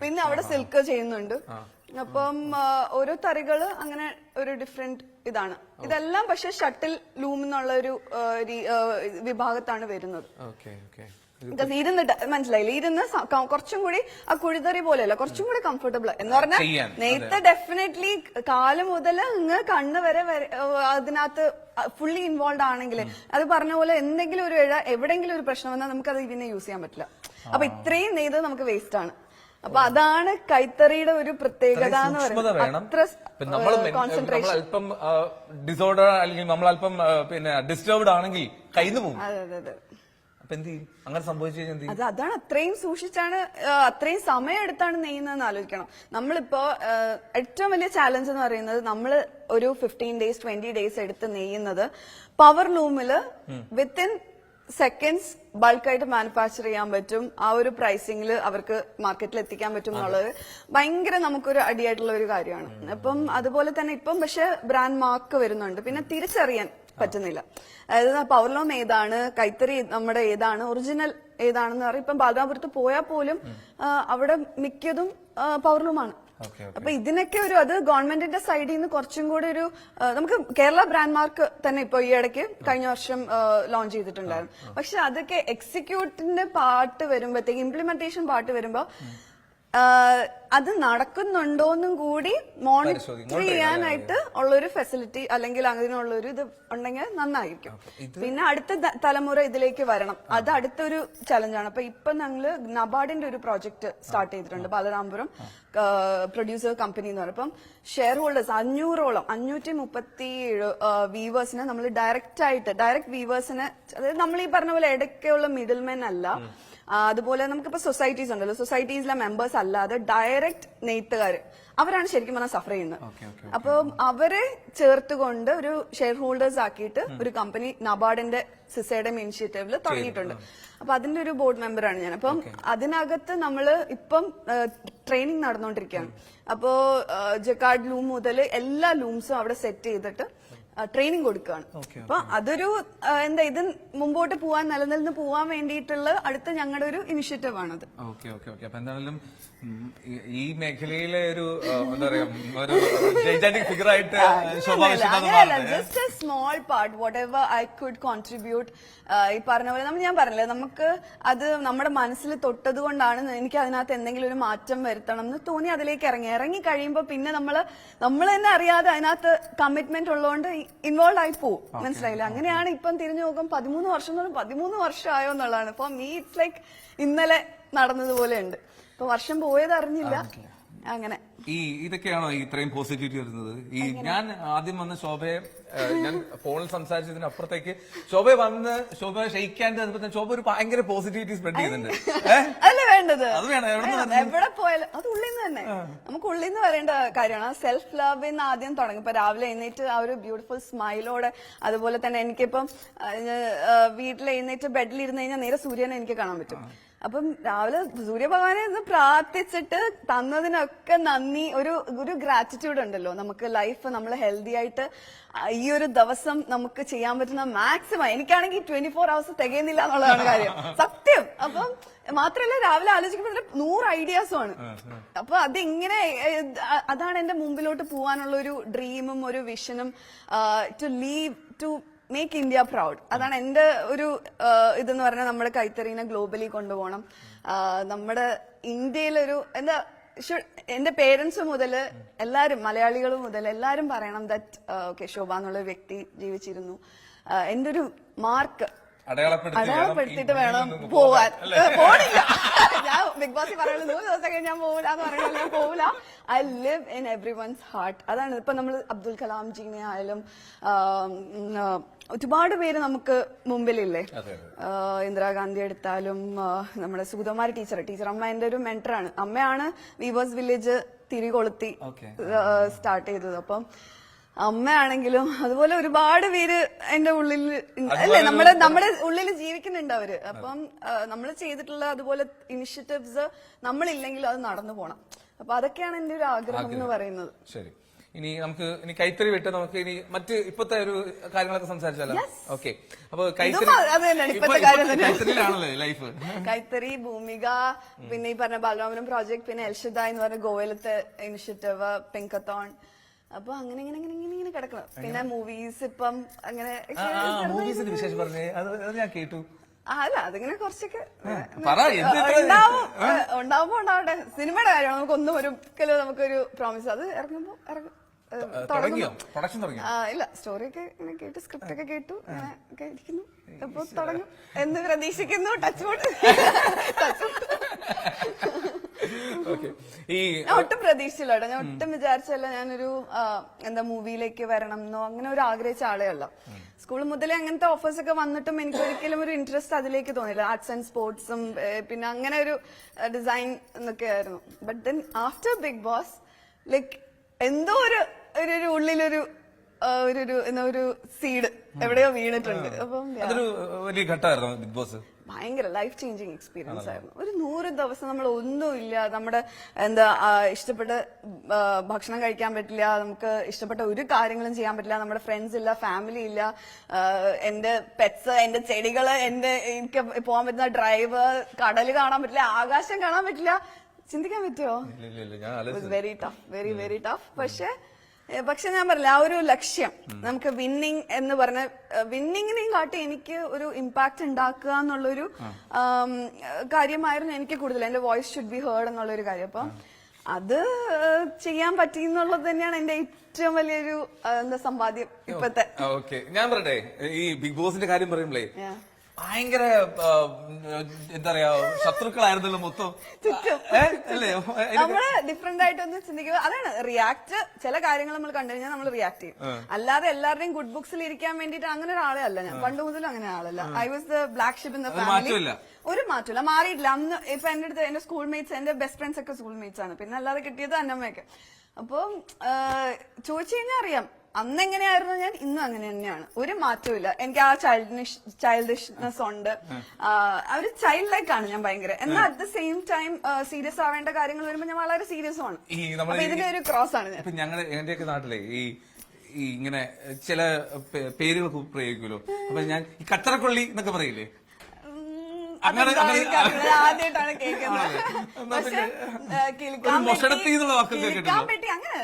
പിന്നെ അവിടെ സിൽക്ക് ചെയ്യുന്നുണ്ട്. അപ്പം ഓരോ തറികൾ അങ്ങനെ ഒരു ഡിഫറെന്റ് ഇതാണ്. ഇതെല്ലാം പക്ഷെ ഷട്ടിൽ ലൂം എന്നുള്ള ഒരു വിഭാഗത്താണ് വരുന്നത്. ഓക്കെ വിഭാഗത്താണ് വരുന്നത് ഇരുന്നിട്ട് മനസ്സിലായില്ലേ? ഇരുന്ന് കുറച്ചും കൂടി ആ കുഴിതറി പോലെയല്ല കുറച്ചും കൂടി കംഫർട്ടബിൾ എന്ന് പറഞ്ഞാൽ നെയ്ത്ത് ഡെഫിനറ്റ്ലി കാൽ മുതൽ അങ്ങ് കണ്ണ് വരെ അതിനകത്ത് ഫുള്ളി ഇൻവോൾവ് ആണെങ്കിൽ അത് പറഞ്ഞ പോലെ എന്തെങ്കിലും ഒരു ഇഴ എവിടെയെങ്കിലും ഒരു പ്രശ്നം വന്നാൽ നമുക്ക് അത് ഇതിനെ യൂസ് ചെയ്യാൻ പറ്റില്ല. അപ്പൊ ഇത്രയും നെയ്ത് നമുക്ക് വേസ്റ്റ് ആണ്. അപ്പൊ അതാണ് കൈത്തറിയുടെ ഒരു പ്രത്യേകത എന്ന് പറയുന്നത്. കോൺസെൻട്രേഷൻ അല്പം ഡിസോർഡർ അല്ലെങ്കിൽ നമ്മൾ അല്പം പിന്നെ ഡിസ്റ്റർബ്ഡ് ആണെങ്കിൽ കയ്യിൽ പോകും. അതെ അതെ അതെ. അപ്പൊ എന്ത് ചെയ്യും? അങ്ങനെ സംഭവിച്ചു കഴിഞ്ഞാൽ എന്ത് ചെയ്യും? അത് അതാണ് അത്രയും സൂക്ഷിച്ചാണ് ആ, അത്രയും സമയം എടുത്താണ് നെയ്യുന്നതെന്ന് ആലോചിക്കണം. നമ്മളിപ്പോ ആ, ഏറ്റവും വലിയ ചാലഞ്ച് എന്ന് പറയുന്നത് നമ്മൾ ഒരു ഫിഫ്റ്റീൻ ഡേയ്സ് ട്വന്റി ഡേയ്സ് എടുത്ത് നെയ്യുന്നത് പവർ ലൂമിൽ വിത്തിൻ സെക്കൻഡ്സ് ബൾക്കായിട്ട് മാനുഫാക്ചർ ചെയ്യാൻ പറ്റും. ആ ഒരു പ്രൈസിംഗിൽ അവർക്ക് മാർക്കറ്റിൽ എത്തിക്കാൻ പറ്റും എന്നുള്ളത് ഭയങ്കര നമുക്കൊരു അടിയായിട്ടുള്ള ഒരു കാര്യമാണ് അപ്പം അതുപോലെ തന്നെ ഇപ്പം പക്ഷെ ബ്രാൻഡ് മാർക്ക് വരുന്നുണ്ട്. പിന്നെ തിരിച്ചറിയാൻ. പറ്റുന്നില്ല. അതായത് പവർലോം ഏതാണ് കൈത്തറി നമ്മുടെ ഏതാണ് ഒറിജിനൽ ഏതാണെന്ന് പറയും ഇപ്പം ബാദാപുരത്ത് പോയാൽ പോലും അവിടെ മിക്കതും പവർലൂമാണ് അപ്പൊ ഇതിനൊക്കെ ഒരു അത് ഗവൺമെന്റിന്റെ സൈഡിൽ നിന്ന് കുറച്ചും കൂടി ഒരു നമുക്ക് കേരള ബ്രാൻഡ് മാർക്ക് തന്നെ ഇപ്പൊ ഈ ഇടയ്ക്ക് കഴിഞ്ഞ വർഷം ലോഞ്ച് ചെയ്തിട്ടുണ്ടായിരുന്നു. പക്ഷെ അതൊക്കെ എക്സിക്യൂട്ടിന്റെ പാർട്ട് വരുമ്പോഴത്തേക്ക് ഇംപ്ലിമെന്റേഷൻ പാർട്ട് വരുമ്പോ അത് നടക്കുന്നുണ്ടോന്നും കൂടി മോണിറ്റർ. ചെയ്യാനായിട്ട് ഉള്ളൊരു ഫെസിലിറ്റി അല്ലെങ്കിൽ അങ്ങനെയുള്ളൊരു ഇത് ഉണ്ടെങ്കിൽ നന്നായിരിക്കും. പിന്നെ അടുത്ത തലമുറ ഇതിലേക്ക് വരണം. അത് അടുത്തൊരു ചലഞ്ചാണ് അപ്പൊ ഇപ്പൊ ഞങ്ങൾ നബാർഡിന്റെ ഒരു പ്രോജക്ട് സ്റ്റാർട്ട് ചെയ്തിട്ടുണ്ട്. ബാലരാമപുരം പ്രൊഡ്യൂസർ കമ്പനി എന്ന് പറയുമ്പോൾ ഷെയർ ഹോൾഡേഴ്സ് അഞ്ഞൂറോളം അഞ്ഞൂറ്റി മുപ്പത്തി ഏഴ് വീവേഴ്സിനെ നമ്മൾ ഡയറക്റ്റ് ആയിട്ട് ഡയറക്റ്റ് വീവേഴ്സിനെ അതായത് നമ്മൾ ഈ പറഞ്ഞ പോലെ ഇടയ്ക്കുള്ള മിഡിൽമെൻ അല്ല. അതുപോലെ നമുക്കിപ്പോ സൊസൈറ്റീസ് ഉണ്ടല്ലോ. സൊസൈറ്റീസിലെ മെമ്പേഴ്സ് അല്ലാതെ ഡയറക്റ്റ് നെയ്ത്തുകാർ അവരാണ് ശരിക്കും പറഞ്ഞാൽ സഫർ ചെയ്യുന്നത്. അപ്പൊ അവരെ ചേർത്തുകൊണ്ട് ഒരു ഷെയർ ഹോൾഡേഴ്സ് ആക്കിയിട്ട് ഒരു കമ്പനി നബാർഡിന്റെ സിസയുടെ ഇനിഷ്യേറ്റീവിൽ തുടങ്ങിയിട്ടുണ്ട്. അപ്പൊ അതിന്റെ ഒരു ബോർഡ് മെമ്പറാണ് ഞാൻ. അപ്പം അതിനകത്ത് നമ്മൾ ഇപ്പം ട്രെയിനിങ് നടന്നുകൊണ്ടിരിക്കുകയാണ് അപ്പോ ജക്കാർഡ് ലൂം മുതൽ എല്ലാ ലൂംസും അവിടെ സെറ്റ് ചെയ്തിട്ട് ട്രെയിനിങ് കൊടുക്കുകയാണ്. അപ്പൊ അതൊരു എന്താ ഇത് മുമ്പോട്ട് പോവാൻ നിലനിന്ന് പോവാൻ വേണ്ടിയിട്ടുള്ള അടുത്ത ഞങ്ങളുടെ ഒരു ഇനിഷ്യേറ്റീവ് അത് ഓക്കെ ഓക്കെ ഓക്കെ അപ്പൊ എന്തായാലും ഈ- മേഖലയിലെ ഒരു എന്താ പറയാ ഒരു ഫിഗർ ആയിട്ട് just a small part whatever I could contribute ഈ പറഞ്ഞ പോലെ നമ്മൾ ഞാൻ പറഞ്ഞില്ലേ നമുക്ക് അത് നമ്മുടെ മനസ്സിൽ തൊട്ടത് കൊണ്ടാണ് എനിക്ക് അതിനകത്ത് എന്തെങ്കിലും ഒരു മാറ്റം വരുത്തണം എന്ന് തോന്നി അതിലേക്ക് ഇറങ്ങി. ഇറങ്ങി കഴിയുമ്പോൾ പിന്നെ നമ്മൾ നമ്മൾ തന്നെ അറിയാതെ അതിനകത്ത് കമ്മിറ്റ്മെന്റ് ഉള്ളതുകൊണ്ട് ഇൻവോൾവ് ആയി പോകും മനസ്സിലായില്ല? അങ്ങനെയാണ് ഇപ്പം തിരിഞ്ഞു നോക്കും പതിമൂന്ന് വർഷം എന്ന് പറഞ്ഞാൽ പതിമൂന്ന് വർഷമായോ എന്നുള്ളതാണ്. ഇപ്പൊ മീ ഇറ്റ്സ് ലൈക്ക് ഇന്നലെ നടന്നതുപോലെ ഉണ്ട് ഇപ്പൊ വർഷം പോയത് അറിഞ്ഞില്ല. അങ്ങനെ. ഈ ഇതൊക്കെയാണോ ഇത്രയും പോസിറ്റിവിറ്റി വരുന്നത്? ഈ ഞാൻ ആദ്യം വന്ന് ശോഭയെ ഞാൻ ഫോണിൽ സംസാരിച്ചതിന് അപ്പുറത്തേക്ക് ശോഭയെ വന്ന് ശോഭ തന്നപ്പോ ശോഭ ഒരു ഭയങ്കര പോസിറ്റിവിറ്റി സ്പ്രെഡ് ചെയ്യുന്നുണ്ട്. [laughs] ഏഹ് അല്ലേ വേണ്ടത്? അത് വേണം. എവിടെ പോയാലും അത് ഉള്ളിൽ നിന്ന് തന്നെ. നമുക്ക് ഉള്ളിൽ നിന്ന് വരേണ്ട കാര്യമാണ്. സെൽഫ് ലവ് എന്ന് ആദ്യം തുടങ്ങും. ഇപ്പൊ രാവിലെ എഴുന്നേറ്റ് ആ ഒരു ബ്യൂട്ടിഫുൾ സ്മൈലോടെ അതുപോലെ തന്നെ എനിക്കിപ്പം ആ, ഞാൻ, ആ, വീട്ടിൽ എഴുന്നേറ്റ് ബെഡിൽ ഇരുന്ന് കഴിഞ്ഞാൽ നേരെ സൂര്യനെ എനിക്ക് കാണാൻ പറ്റും. അപ്പം രാവിലെ സൂര്യഭഗവാനെ ഒന്ന് പ്രാർത്ഥിച്ചിട്ട് തന്നതിനൊക്കെ നന്ദി. ഒരു ഒരു ഗ്രാറ്റിറ്റ്യൂഡ് ഉണ്ടല്ലോ. നമുക്ക് ലൈഫ് നമ്മൾ ഹെൽത്തി ആയിട്ട് ഈ ഒരു ദിവസം നമുക്ക് ചെയ്യാൻ പറ്റുന്ന മാക്സിമം എനിക്കാണെങ്കിൽ ട്വന്റി ഫോർ അവേഴ്സ് തികയുന്നില്ല എന്നുള്ളതാണ് കാര്യം. സത്യം. അപ്പം മാത്രല്ല രാവിലെ ആലോചിക്കുമ്പോൾ നൂറ് ഐഡിയാസും ആണ്. അപ്പൊ അതിങ്ങനെ അതാണ് എന്റെ മുമ്പിലോട്ട് പോവാനുള്ള ഒരു ഡ്രീമും ഒരു വിഷനും to leave to make India proud അതാണ് എന്റെ ഒരു ഇതെന്ന് പറഞ്ഞാൽ നമ്മുടെ കൈത്തറീനെ ഗ്ലോബലി കൊണ്ടുപോകണം. നമ്മുടെ ഇന്ത്യയിലൊരു എന്താ എന്റെ പേരൻസ് മുതൽ എല്ലാരും മലയാളികൾ മുതൽ എല്ലാരും പറയണം ദറ്റ് ഓക്കെ ശോഭ എന്നുള്ള വ്യക്തി ജീവിച്ചിരുന്നു. എന്റെ എന്റെ ഒരു മാർക്ക് അടയാളപ്പെടുത്തിയിട്ട് വേണം പോവാൻ. പോണില്ല. ഞാൻ ബിഗ് ബോസ് പറയുന്നത് മൂന്ന് ദിവസം കഴിഞ്ഞ് ഞാൻ പോവില്ല എന്ന് പറയുന്നത് ഞാൻ പോവില്ല I live in every one's heart അതാണ് ഇപ്പൊ നമ്മൾ അബ്ദുൽ കലാം ജീനെ ആയാലും ഒരുപാട് പേര് നമുക്ക് മുമ്പിലില്ലേ. ഇന്ദിരാഗാന്ധി എടുത്താലും നമ്മുടെ സുഗതകുമാരി ടീച്ചർ ടീച്ചർ അമ്മ എന്റെ ഒരു മെന്ററാണ് അമ്മയാണ് വീവേഴ്സ് വില്ലേജ് തിരികൊളുത്തി. സ്റ്റാർട്ട് ചെയ്തത്. അപ്പം അമ്മയാണെങ്കിലും അതുപോലെ ഒരുപാട് പേര് എന്റെ ഉള്ളിൽ അല്ലെ നമ്മുടെ നമ്മുടെ ഉള്ളിൽ ജീവിക്കുന്നുണ്ട് അവർ. അപ്പം നമ്മൾ ചെയ്തിട്ടുള്ള അതുപോലെ ഇനിഷ്യേറ്റീവ്സ് നമ്മളില്ലെങ്കിലും അത് നടന്നു പോണം. അപ്പൊ അതൊക്കെയാണ് എന്റെ ഒരു ആഗ്രഹം എന്ന് പറയുന്നത്. ശരി. ഇനി നമുക്ക് ഇനി കൈത്തറി വിട്ട് നമുക്ക് ഇനി മറ്റ് ഇപ്പത്തെ ഒരു കാര്യങ്ങളൊക്കെ സംസാരിച്ചാലോ? ഓക്കെ അപ്പൊ കൈത്തറി. കൈത്തറിയിലാണല്ലോ ലൈഫ് കൈത്തറി ഭൂമിക പിന്നെ ഈ പറഞ്ഞ ബാലരാമനം പ്രോജക്ട് പിന്നെ എൽഷിദ എന്ന് പറഞ്ഞ ഗോവയിലത്തെ ഇനിഷ്യേറ്റീവ് പിങ്കത്തോൺ അപ്പൊ അങ്ങനെ ഇങ്ങനെ ഇങ്ങനെ ഇങ്ങനെ ഇങ്ങനെ കിടക്കണം. പിന്നെ മൂവീസ് ഇപ്പം അങ്ങനെ മൂവീസിന്റെ വിശേഷം പറഞ്ഞേ. അത് ഞാൻ കേട്ടു. അല്ല അതിങ്ങനെ കുറച്ചൊക്കെ പറ, എന്ത് ഇത്ര- ഉണ്ടാവും ഉണ്ടാവുമ്പോ ഉണ്ടാവട്ടെ. സിനിമയുടെ കാര്യമാണ് നമുക്കൊന്നും ഒരിക്കലും നമുക്കൊരു പ്രോമിസ് അത് ഇറങ്ങുമ്പോ ഇറങ്ങും. ഏ, തുടങ്ങിയോ? പ്രൊഡക്ഷൻ തുടങ്ങിയോ? ആ, ഇല്ല സ്റ്റോറിയൊക്കെ ഇങ്ങനെ കേട്ടു സ്ക്രിപ്റ്റ് ഒക്കെ കേട്ടു ഇങ്ങനെ ഒക്കെ ഇരിക്കുന്നു. അപ്പൊ തുടങ്ങും. എന്ന് പ്രതീക്ഷിക്കുന്നു ടച്ച് ടച്ച് [laughs] [laughs] ഈ ഞാൻ ഒട്ടും പ്രതീക്ഷിച്ചില്ല കേട്ടോ. ഞാൻ ഒട്ടും വിചാരിച്ചല്ല ഞാനൊരു എന്താ മൂവിയിലേക്ക് വരണം എന്നോ അങ്ങനെ ഒരു ആഗ്രഹിച്ച ആളേ അല്ല. സ്കൂൾ മുതലേ അങ്ങനത്തെ ഓഫേഴ്സ് ഒക്കെ വന്നിട്ടും എനിക്ക് ഒരിക്കലും ഒരു ഇൻട്രസ്റ്റ് അതിലേക്ക് തോന്നിയില്ല. ആർട്സ് ആൻഡ് സ്പോർട്സും പിന്നെ അങ്ങനെ ഒരു ഡിസൈൻ എന്നൊക്കെ ആയിരുന്നു. But then after Bigg Boss like എന്തോ ഒരു ഒരു ഉള്ളിലൊരു ഒരു ഒരു സീഡ് എവിടെയോ വീണിട്ടുണ്ട്. അപ്പം അതൊരു വലിയ ഘട്ടമായിരുന്നു ബിഗ് ബോസ് ഭയങ്കര ലൈഫ് ചേഞ്ചിങ് എക്സ്പീരിയൻസ് ആയിരുന്നു. ഒരു നൂറ് ദിവസം നമ്മൾ ഒന്നും ഇല്ല. നമ്മുടെ എന്താ ഇഷ്ടപ്പെട്ട ഭക്ഷണം കഴിക്കാൻ പറ്റില്ല. നമുക്ക് ഇഷ്ടപ്പെട്ട ഒരു കാര്യങ്ങളും ചെയ്യാൻ പറ്റില്ല. നമ്മുടെ ഫ്രണ്ട്സ് ഇല്ല ഫാമിലി ഇല്ല. എന്റെ പെറ്റ്സ് എന്റെ ചെടികൾ എന്റെ എനിക്ക് പോകാൻ പറ്റുന്ന ഡ്രൈവ് കടൽ കാണാൻ പറ്റില്ല ആകാശം കാണാൻ പറ്റില്ല. ചിന്തിക്കാൻ പറ്റുമോ very tough very very tough പക്ഷെ പക്ഷെ ഞാൻ പറഞ്ഞില്ല ആ ഒരു ലക്ഷ്യം നമുക്ക് വിന്നിങ് എന്ന് പറഞ്ഞ വിന്നിങ്ങിനെയും കാട്ടി എനിക്ക് ഒരു ഇമ്പാക്ട് ഉണ്ടാക്കുക എന്നുള്ളൊരു കാര്യമായിരുന്നു എനിക്ക് കൂടുതൽ. എന്റെ വോയിസ് ഷുഡ് ബി ഹേർഡ് എന്നുള്ളൊരു കാര്യം. അപ്പം അത് ചെയ്യാൻ പറ്റി എന്നുള്ളത് തന്നെയാണ് എന്റെ ഏറ്റവും വലിയൊരു എന്താ സമ്പാദ്യം ഇപ്പത്തെ. ഓക്കെ. ഞാൻ പറയട്ടെ ഈ ബിഗ് ബോസിന്റെ കാര്യം പറയുമ്പളേ Yeah. ഭയങ്കര എന്താ പറയാ ശത്രുക്കളായിരുന്നല്ലോ മൊത്തം. അല്ലേ? നമ്മൾ ഡിഫറെന്റ് ആയിട്ടൊന്ന് ചിന്തിക്കുക അതാണ് റിയാക്ട് ചില കാര്യങ്ങൾ നമ്മൾ കണ്ടു കഴിഞ്ഞാൽ നമ്മൾ റിയാക്ട് ചെയ്യും. അല്ലാതെ എല്ലാവരുടെയും ഗുഡ് ബുക്സിൽ ഇരിക്കാൻ വേണ്ടിട്ട് അങ്ങനെ ഒരാളെ അല്ല ഞാൻ. പണ്ട് മുതൽ അങ്ങനെ ആളല്ല. I was the black sheep in the family. ഒരു മാറ്റമില്ല. മാറിയിട്ടില്ല. അന്ന് ഇപ്പൊ എന്റെ അടുത്ത് എന്റെ സ്കൂൾ മേറ്റ്സ് എന്റെ ബെസ്റ്റ് ഫ്രണ്ട്സ് ഒക്കെ സ്കൂൾ മേറ്റ്സ് ആണ്. പിന്നെ അല്ലാതെ കിട്ടിയത് അന്നമ്മയൊക്കെ. അപ്പൊ ചോദിച്ചു കഴിഞ്ഞാൽ അറിയാം. അന്ന് എങ്ങനെയായിരുന്നു ഞാൻ? ഇന്നും അങ്ങനെ തന്നെയാണ്. ഒരു മാറ്റവും എനിക്ക് ആ ചൈൽഡിഷ് ചൈൽഡിഷ്നെസ് ഉണ്ട്. ആ, ഒരു ചൈൽഡ് ലൈക്ക് ആണ് ഞാൻ ഭയങ്കര. എന്നാൽ at the same time serious ആവേണ്ട കാര്യങ്ങൾ വരുമ്പോൾ ഞാൻ വളരെ സീരിയസ് ആണ്. ഇതിന്റെ ഒരു ക്രോസ് ആണ് ഞാൻ. ഞങ്ങളുടെ എന്റെയൊക്കെ നാട്ടിലെ ഈ ഈ ഇങ്ങനെ ചില പേരുകൾ പ്രയോഗിക്കുമല്ലോ അപ്പൊ ഞാൻ ഈ കച്ചറക്കൊള്ളി എന്നൊക്കെ പറയില്ലേ ഉം, അങ്ങനെ- അതെന്താ അങ്ങനെ- എനിക്കറിയില്ല. ഞാൻ ആദ്യമായിട്ടാണ് കേൾക്കുന്നത്. പക്ഷെ? അങ്ങനെ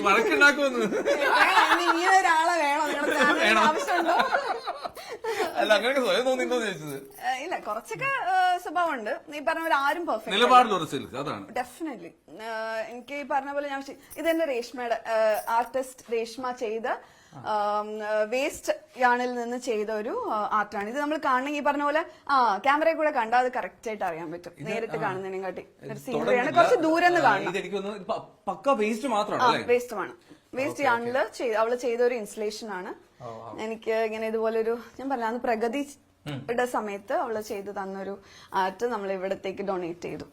വഴക്കുണ്ടാക്കുമെന്ന്. ഇങ്ങനെ ഒരാളെ വേണോ. നിങ്ങളുടെ ആവശ്യമുണ്ടോ? അല്ല അങ്ങനെയൊക്കെ സ്വയം തോന്നിണ്ടോന്ന് ചോദിച്ചത്? ഇല്ല കുറച്ചൊക്കെ സ്വഭാവം സ്വഭാവമുണ്ട്. നീ പറഞ്ഞ പോലെ ആരും പെർഫെക്റ്റ് നിലപാടിൽ അതാണ്. ഡെഫിനറ്റ്ലി എനിക്ക് ഈ പറഞ്ഞ പോലെ ഞാൻ ഇത് ഇതെന്റെ രേഷ്മയുടെ ആർട്ടിസ്റ്റ് രേഷ്മ ചെയ്ത വേസ്റ്റ് യാണിൽ നിന്ന് ചെയ്ത ഒരു ആർട്ടാണ് ഇത് നമ്മൾ കാണണമെങ്കിൽ ഈ പറഞ്ഞ പോലെ ആ ക്യാമറയിൽ കൂടെ കണ്ടാൽ അത് കറക്റ്റ് ആയിട്ട് അറിയാൻ പറ്റും. നേരിട്ട് കാണുന്നതിനെ കാട്ടി ഒരു സീനറിയാണ് കുറച്ച് ദൂരം നിന്ന് കാണണം. ഇത് പക്ക വേസ്റ്റ് മാത്രമാണ് ആ അല്ലേ? വേസ്റ്റുമാണ് വേസ്റ്റ് അവൾ അവൾ ചെയ്ത ഒരു ഇൻസ്റ്റലേഷൻ ആണ്. എനിക്ക് ഇങ്ങനെ ഇതുപോലെ ഒരു ഞാൻ പറഞ്ഞ അന്ന് പ്രഗതി യുടെ സമയത്ത് അവൾ ചെയ്തു തന്നൊരു ആർട്ട് നമ്മൾ ഇവിടത്തേക്ക് ഡൊണേറ്റ് ചെയ്തു.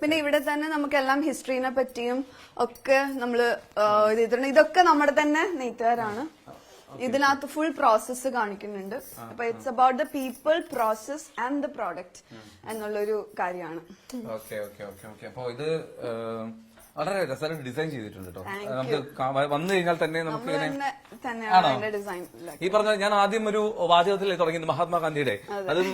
പിന്നെ ഇവിടെ തന്നെ നമുക്കെല്ലാം ഹിസ്റ്ററിനെ പറ്റിയും ഒക്കെ നമ്മൾ ഇത് ഇതൊക്കെ നമ്മുടെ തന്നെ നെയ്ത്തുകാരാണ്. ഇതിനകത്ത് ഫുൾ പ്രോസസ് കാണിക്കുന്നുണ്ട്. അപ്പൊ it's about the people process and the product എന്നുള്ളൊരു കാര്യമാണ്. Okay okay okay okay. അപ്പൊ ഇത് വളരെ രസമായിട്ട് ഡിസൈൻ ചെയ്തിട്ടുണ്ട് കേട്ടോ നമുക്ക് വന്നു കഴിഞ്ഞാൽ തന്നെ നമുക്ക് ഇങ്ങനെ ഡിസൈൻ ഈ പറഞ്ഞ ഞാൻ ആദ്യം ഒരു വാചകത്തിൽ തുടങ്ങിയത് മഹാത്മാഗാന്ധിയുടെ. അതും.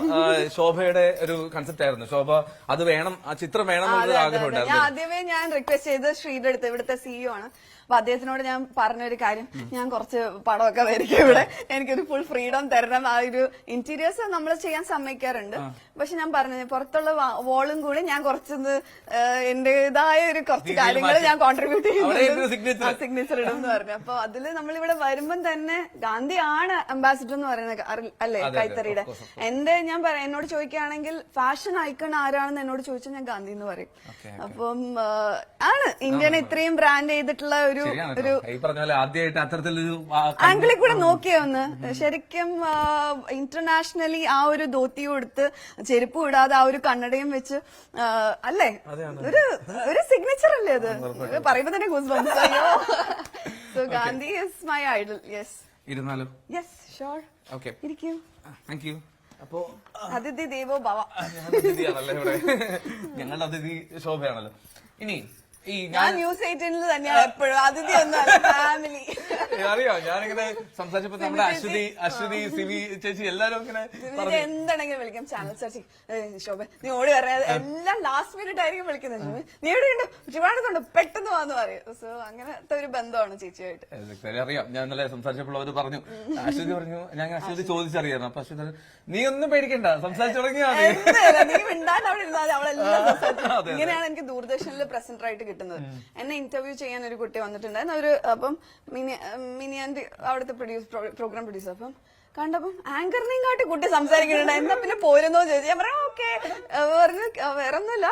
ശോഭയുടെ ഒരു കൺസെപ്റ്റ് ആയിരുന്നു. ശോഭ അത് വേണം ആ ചിത്രം വേണം എന്നൊരു ആഗ്രഹം ഉണ്ടായിരുന്നു. ആദ്യമേ ഞാൻ റിക്വസ്റ്റ് ചെയ്ത് ശ്രീയുടെ അടുത്ത്. ഇവിടുത്തെ സിഇഒ ആണ്. അപ്പൊ അദ്ദേഹത്തിനോട് ഞാൻ പറഞ്ഞൊരു കാര്യം. ഞാൻ കുറച്ച് പടമൊക്കെ വരയ്ക്കും ഇവിടെ. എനിക്കൊരു ഫുൾ ഫ്രീഡം തരണം. ആ ഒരു ഇന്റീരിയേഴ്സ് നമ്മൾ ചെയ്യാൻ സമ്മതിക്കാറുണ്ട്. പക്ഷെ ഞാൻ പറഞ്ഞു പുറത്തുള്ള വോളും കൂടി ഞാൻ കുറച്ചൊന്ന് എന്റേതായ ഒരു കുറച്ച് കാര്യങ്ങൾ ഞാൻ കോൺട്രിബ്യൂട്ട് ചെയ്യുന്നു സിഗ്നേച്ചർ ഇടും എന്ന് പറഞ്ഞു. അപ്പൊ അതിൽ നമ്മളിവിടെ വരുമ്പം തന്നെ ഗാന്ധി ആണ് അംബാസിഡർ എന്ന് പറയുന്നത് അല്ലേ കൈത്തറിയുടെ. എന്റെ ഞാൻ പറയാം എന്നോട് ചോദിക്കുകയാണെങ്കിൽ ഫാഷൻ ഐക്കൺ ആരാണെന്ന് എന്നോട് ചോദിച്ചാൽ ഞാൻ ഗാന്ധി എന്ന് പറയും. അപ്പം ആണ്. ഇന്ത്യനെ ഇത്രയും ബ്രാൻഡ് ചെയ്തിട്ടുള്ള ഒരു ഒരു പോലെ ആദ്യമായിട്ട് അത്തരത്തിലൊരു ആംഗിളിൽ കൂടെ നോക്കിയോ ഒന്ന്. ശരിക്കും ഇന്റർനാഷണലി ആ ഒരു ധോത്തി കൊടുത്ത് ചെരുപ്പ് ഇടാതെ ആ ഒരു കണ്ണടയും വെച്ച് അല്ലേ? ഒരു ഒരു സിഗ്നേച്ചർ അല്ലേ അത്? പറയുമ്പോ തന്നെ goose bumps so Gandhi is my idol yes ഇരുന്നാലോ. Yes sure okay ഇരിക്കൂ. താങ്ക് യു അപ്പോ അതിഥി ദേവോ ഭവ. ഞങ്ങളുടെ അതിഥി ശോഭയാണല്ലോ. ഇനി ഈ ഞാൻ ന്യൂസ് എയ്റ്റീനിൽ തന്നെയാണ് എപ്പോഴും. അതിഥി ഒന്നും ഫാമിലി അറിയോ? ഞാനിങ്ങനെ സംസാരിച്ചപ്പോ നമ്മുടെ അശ്വതി അശ്വതി സിവി ചേച്ചി എല്ലാരും ഇങ്ങനെ എന്താണെങ്കിലും വിളിക്കാം. ചാനൽ ചേച്ചി ശോഭ നീ ഓടി പറയാ എല്ലാം ലാസ്റ്റ് മിനിറ്റ് ആയിരിക്കും വിളിക്കുന്നത്. നീ എവിടെ ഉണ്ട്? ട്രിവാണ്ടത്തുണ്ട് പെട്ടെന്ന് വന്ന് പറയും. സോ അങ്ങനത്തെ ഒരു ബന്ധമാണ് ചേച്ചിയായിട്ട്. അറിയാം. ഞാൻ ഇന്നലെ സംസാരിച്ചപ്പോൾ അവർ പറഞ്ഞു. അശ്വതി പറഞ്ഞു ഞാൻ അശ്വതി ചോദിച്ചറിയായിരുന്നു. അപ്പൊ അശ്വതി നീ ഒന്നും പേടിക്കണ്ട. സംസാരിച്ചു തുടങ്ങിയാ മതി. നീ മിണ്ടാണ്ട് അവിടെ ഇരുന്നാൽ അവളെല്ലാം ഇങ്ങനെയാണ് എനിക്ക് ദൂരദർശനിൽ പ്രസന്റ് ആയിട്ട് കിട്ടുന്നത്. എന്നെ ഇന്റർവ്യൂ ചെയ്യാൻ ഒരു കുട്ടി വന്നിട്ടുണ്ടായിരുന്നു. അവർ അപ്പം മിനി മിനി ആൻഡ് അവിടുത്തെ പ്രൊഡ്യൂസ് പ്രോഗ്രാം പ്രൊഡ്യൂസർ അപ്പം കണ്ടപ്പം ആങ്കറിനെയും കാട്ടി കുട്ടി സംസാരിക്കുന്നുണ്ട്. എന്നാ പിന്നെ പോരുന്നോ ചോദിച്ചു. ഞാൻ പറയാം ഓക്കെ. പറഞ്ഞു "ആ, വേറെ ഒന്നുമില്ല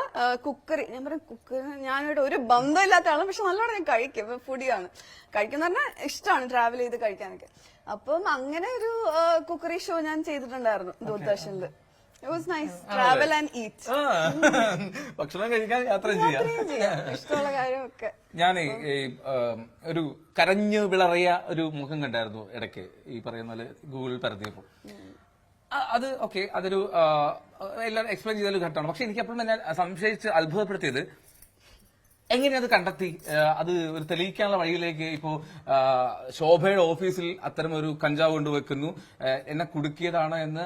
കുക്കറി ഞാൻ പറഞ്ഞു കുക്കറി ഞാനിവിടെ ഒരു ബന്ധമില്ലാത്ത ആളാണ്. പക്ഷെ നല്ലോണം ഞാൻ കഴിക്കും. ഫുഡിയാണ് കഴിക്കുന്ന പറഞ്ഞാൽ ഇഷ്ടമാണ് ട്രാവൽ ചെയ്ത് കഴിക്കാനൊക്കെ. അപ്പം അങ്ങനെ ഒരു കുക്കറി ഷോ ഞാൻ ചെയ്തിട്ടുണ്ടായിരുന്നു ദൂരദർശനിൽ ഭക്ഷണം കഴിക്കാൻ യാത്ര ചെയ്യാം. ഇഷ്ടമുള്ള കാര്യമൊക്കെ. ഞാൻ ഒരു കരഞ്ഞു വിളറിയ ഒരു മുഖം കണ്ടായിരുന്നു ഇടയ്ക്ക്. ഈ പറയുന്ന പോലെ ഗൂഗിൾ പരത്തിയപ്പോ അത് ഓക്കെ അതൊരു എക്സ്പ്ലെയിൻ എല്ലാവരും എക്സ്പ്ലെയിൻ ചെയ്തൊരു ഘട്ടമാണ്. പക്ഷെ എനിക്ക് അപ്പോഴും ഞാൻ സംശയിച്ച് അത്ഭുതപ്പെടുത്തിയത് എങ്ങനെ അത് കണ്ടെത്തി? അത് ഒരു തെളിയിക്കാനുള്ള വഴിയിലേക്ക് ഇപ്പോ ശോഭയുടെ ഓഫീസിൽ അത്തരം ഒരു കഞ്ചാവ് കൊണ്ടുവെക്കുന്നു. എന്നെ കുടുക്കിയതാണ് എന്ന്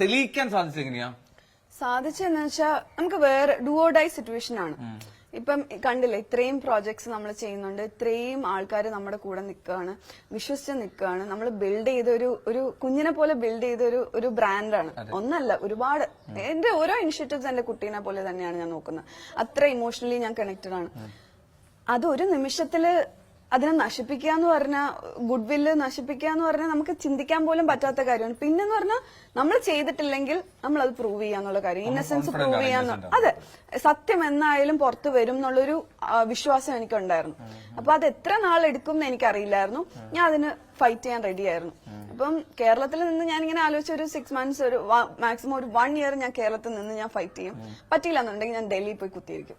തെളിയിക്കാൻ സാധിച്ചെങ്ങനെയാ സാധിച്ചെന്ന് വെച്ചാൽ നമുക്ക് വേറെ ഡുവോഡൈ സിറ്റുവേഷൻ ആണ്. ഇപ്പം കണ്ടില്ലേ ഇത്രയും പ്രോജക്ട്സ് നമ്മൾ ചെയ്യുന്നുണ്ട് ഇത്രയും ആൾക്കാർ നമ്മുടെ കൂടെ നിൽക്കുകയാണ് വിശ്വസിച്ച് നിൽക്കുകയാണ് നമ്മൾ ബിൽഡ് ചെയ്ത ഒരു ഒരു കുഞ്ഞിനെ പോലെ ബിൽഡ് ചെയ്ത ഒരു ഒരു ബ്രാൻഡാണ് ഒന്നല്ല ഒരുപാട്. എന്റെ ഓരോ ഇനിഷ്യേറ്റീവ്സ് എന്റെ കുട്ടീനെ പോലെ തന്നെയാണ് ഞാൻ നോക്കുന്നത്. അത്ര ഇമോഷണലി ഞാൻ കണക്റ്റഡ് ആണ്. അത് ഒരു നിമിഷത്തിൽ അതിനെ നശിപ്പിക്കുക എന്ന് പറഞ്ഞാൽ ഗുഡ് വില്ല് നശിപ്പിക്കുക എന്ന് പറഞ്ഞാൽ നമുക്ക് ചിന്തിക്കാൻ പോലും പറ്റാത്ത കാര്യമാണ്. പിന്നെന്ന് പറഞ്ഞാൽ നമ്മൾ ചെയ്തിട്ടില്ലെങ്കിൽ നമ്മൾ അത് പ്രൂവ് ചെയ്യുക എന്നുള്ള കാര്യം. ഇന്നസെൻസ് പ്രൂവ് ചെയ്യാന്ന് അതെ. സത്യം എന്നായാലും പുറത്തു വരും എന്നുള്ളൊരു വിശ്വാസം എനിക്കുണ്ടായിരുന്നു. അപ്പൊ അത് എത്ര നാൾ എടുക്കും എന്ന് എനിക്കറിയില്ലായിരുന്നു ഞാൻ അതിന് ഫൈറ്റ് ചെയ്യാൻ റെഡി ആയിരുന്നു. അപ്പം കേരളത്തിൽ നിന്ന് ഞാൻ ഇങ്ങനെ ആലോചിച്ച ഒരു സിക്സ് മന്ത്സ് ഒരു മാക്സിമം ഒരു വൺ ഇയർ ഞാൻ കേരളത്തിൽ നിന്ന് ഞാൻ ഫൈറ്റ് ചെയ്യും. പറ്റില്ല എന്നുണ്ടെങ്കിൽ ഞാൻ ഡൽഹിയിൽ പോയി കുത്തിയിരിക്കും.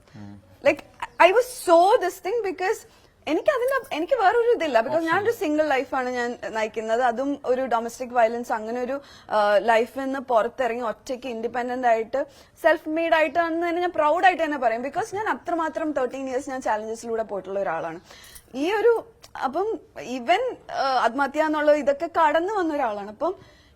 Like I was so this thing because എനിക്ക് അതിന്റെ എനിക്ക് വേറൊരു ഇതില്ല. ബിക്കോസ് ഞാനൊരു സിംഗിൾ ലൈഫാണ് ഞാൻ നയിക്കുന്നത്. അതും ഒരു ഡൊമസ്റ്റിക് വയലൻസ് അങ്ങനെ ഒരു ലൈഫിൽ നിന്ന് പുറത്തിറങ്ങി ഒറ്റയ്ക്ക് ഇൻഡിപെൻഡന്റ് ആയിട്ട് സെൽഫ് മെയ്ഡ് ആയിട്ടാണെന്ന് തന്നെ ഞാൻ പ്രൗഡ് ആയിട്ട് തന്നെ പറയും. ബിക്കോസ് ഞാൻ അത്രമാത്രം തേർട്ടീൻ ഇയേഴ്സ് ഞാൻ ചാലഞ്ചസിലൂടെ പോയിട്ടുള്ള ഒരാളാണ്. ഈ ഒരു അപ്പം ഇവൻ ആത്മഹത്യ എന്നുള്ള ഇതൊക്കെ കടന്നു വന്ന ഒരാളാണ്. അപ്പം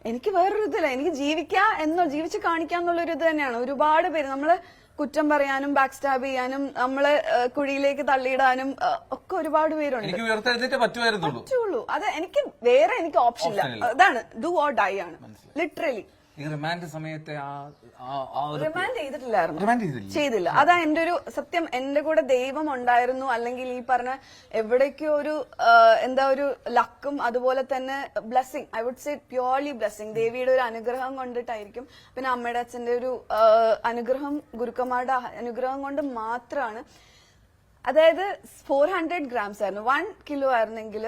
എനിക്ക് വേറൊരു ഇതില്ല. എനിക്ക് ജീവിക്കാം എന്നോ ജീവിച്ച് കാണിക്കാന്നുള്ളൊരു ഇത് തന്നെയാണ്. ഒരുപാട് പേര് നമ്മളെ കുറ്റം പറയാനും ബാക്ക് സ്റ്റാബ് ചെയ്യാനും നമ്മളെ കുഴിയിലേക്ക് തള്ളിയിടാനും ഒക്കെ ഒരുപാട് പേരുണ്ട്. പറ്റുള്ളൂ. അത് എനിക്ക് വേറെ എനിക്ക് ഓപ്ഷൻ ഇല്ല. അതാണ്. ഡു ഓർ ഡൈ ആണ്. ലിറ്ററലി ഈ റിമാൻഡ് സമയത്തെ ആ റിമാൻഡ് ചെയ്തിട്ടില്ലായിരുന്നു. റിമാൻഡ് ചെയ്തില്ല. ചെയ്തില്ല. അതാ എന്റെ ഒരു സത്യം എന്റെ കൂടെ ദൈവം ഉണ്ടായിരുന്നു. അല്ലെങ്കിൽ ഈ പറഞ്ഞ എവിടേക്കോ ഒരു എന്താ ഒരു ലക്കും അതുപോലെ തന്നെ blessing I would say purely blessing ദേവിയുടെ ഒരു അനുഗ്രഹം കൊണ്ടിട്ടായിരിക്കും. പിന്നെ അമ്മയുടെ അച്ഛന്റെ ഒരു അനുഗ്രഹം ഗുരുക്കന്മാരുടെ അനുഗ്രഹം കൊണ്ട് മാത്രമാണ് അതായത് ഫോർ ഹൺഡ്രഡ് ഗ്രാംസ് ആയിരുന്നു. വൺ കിലോ ആയിരുന്നെങ്കിൽ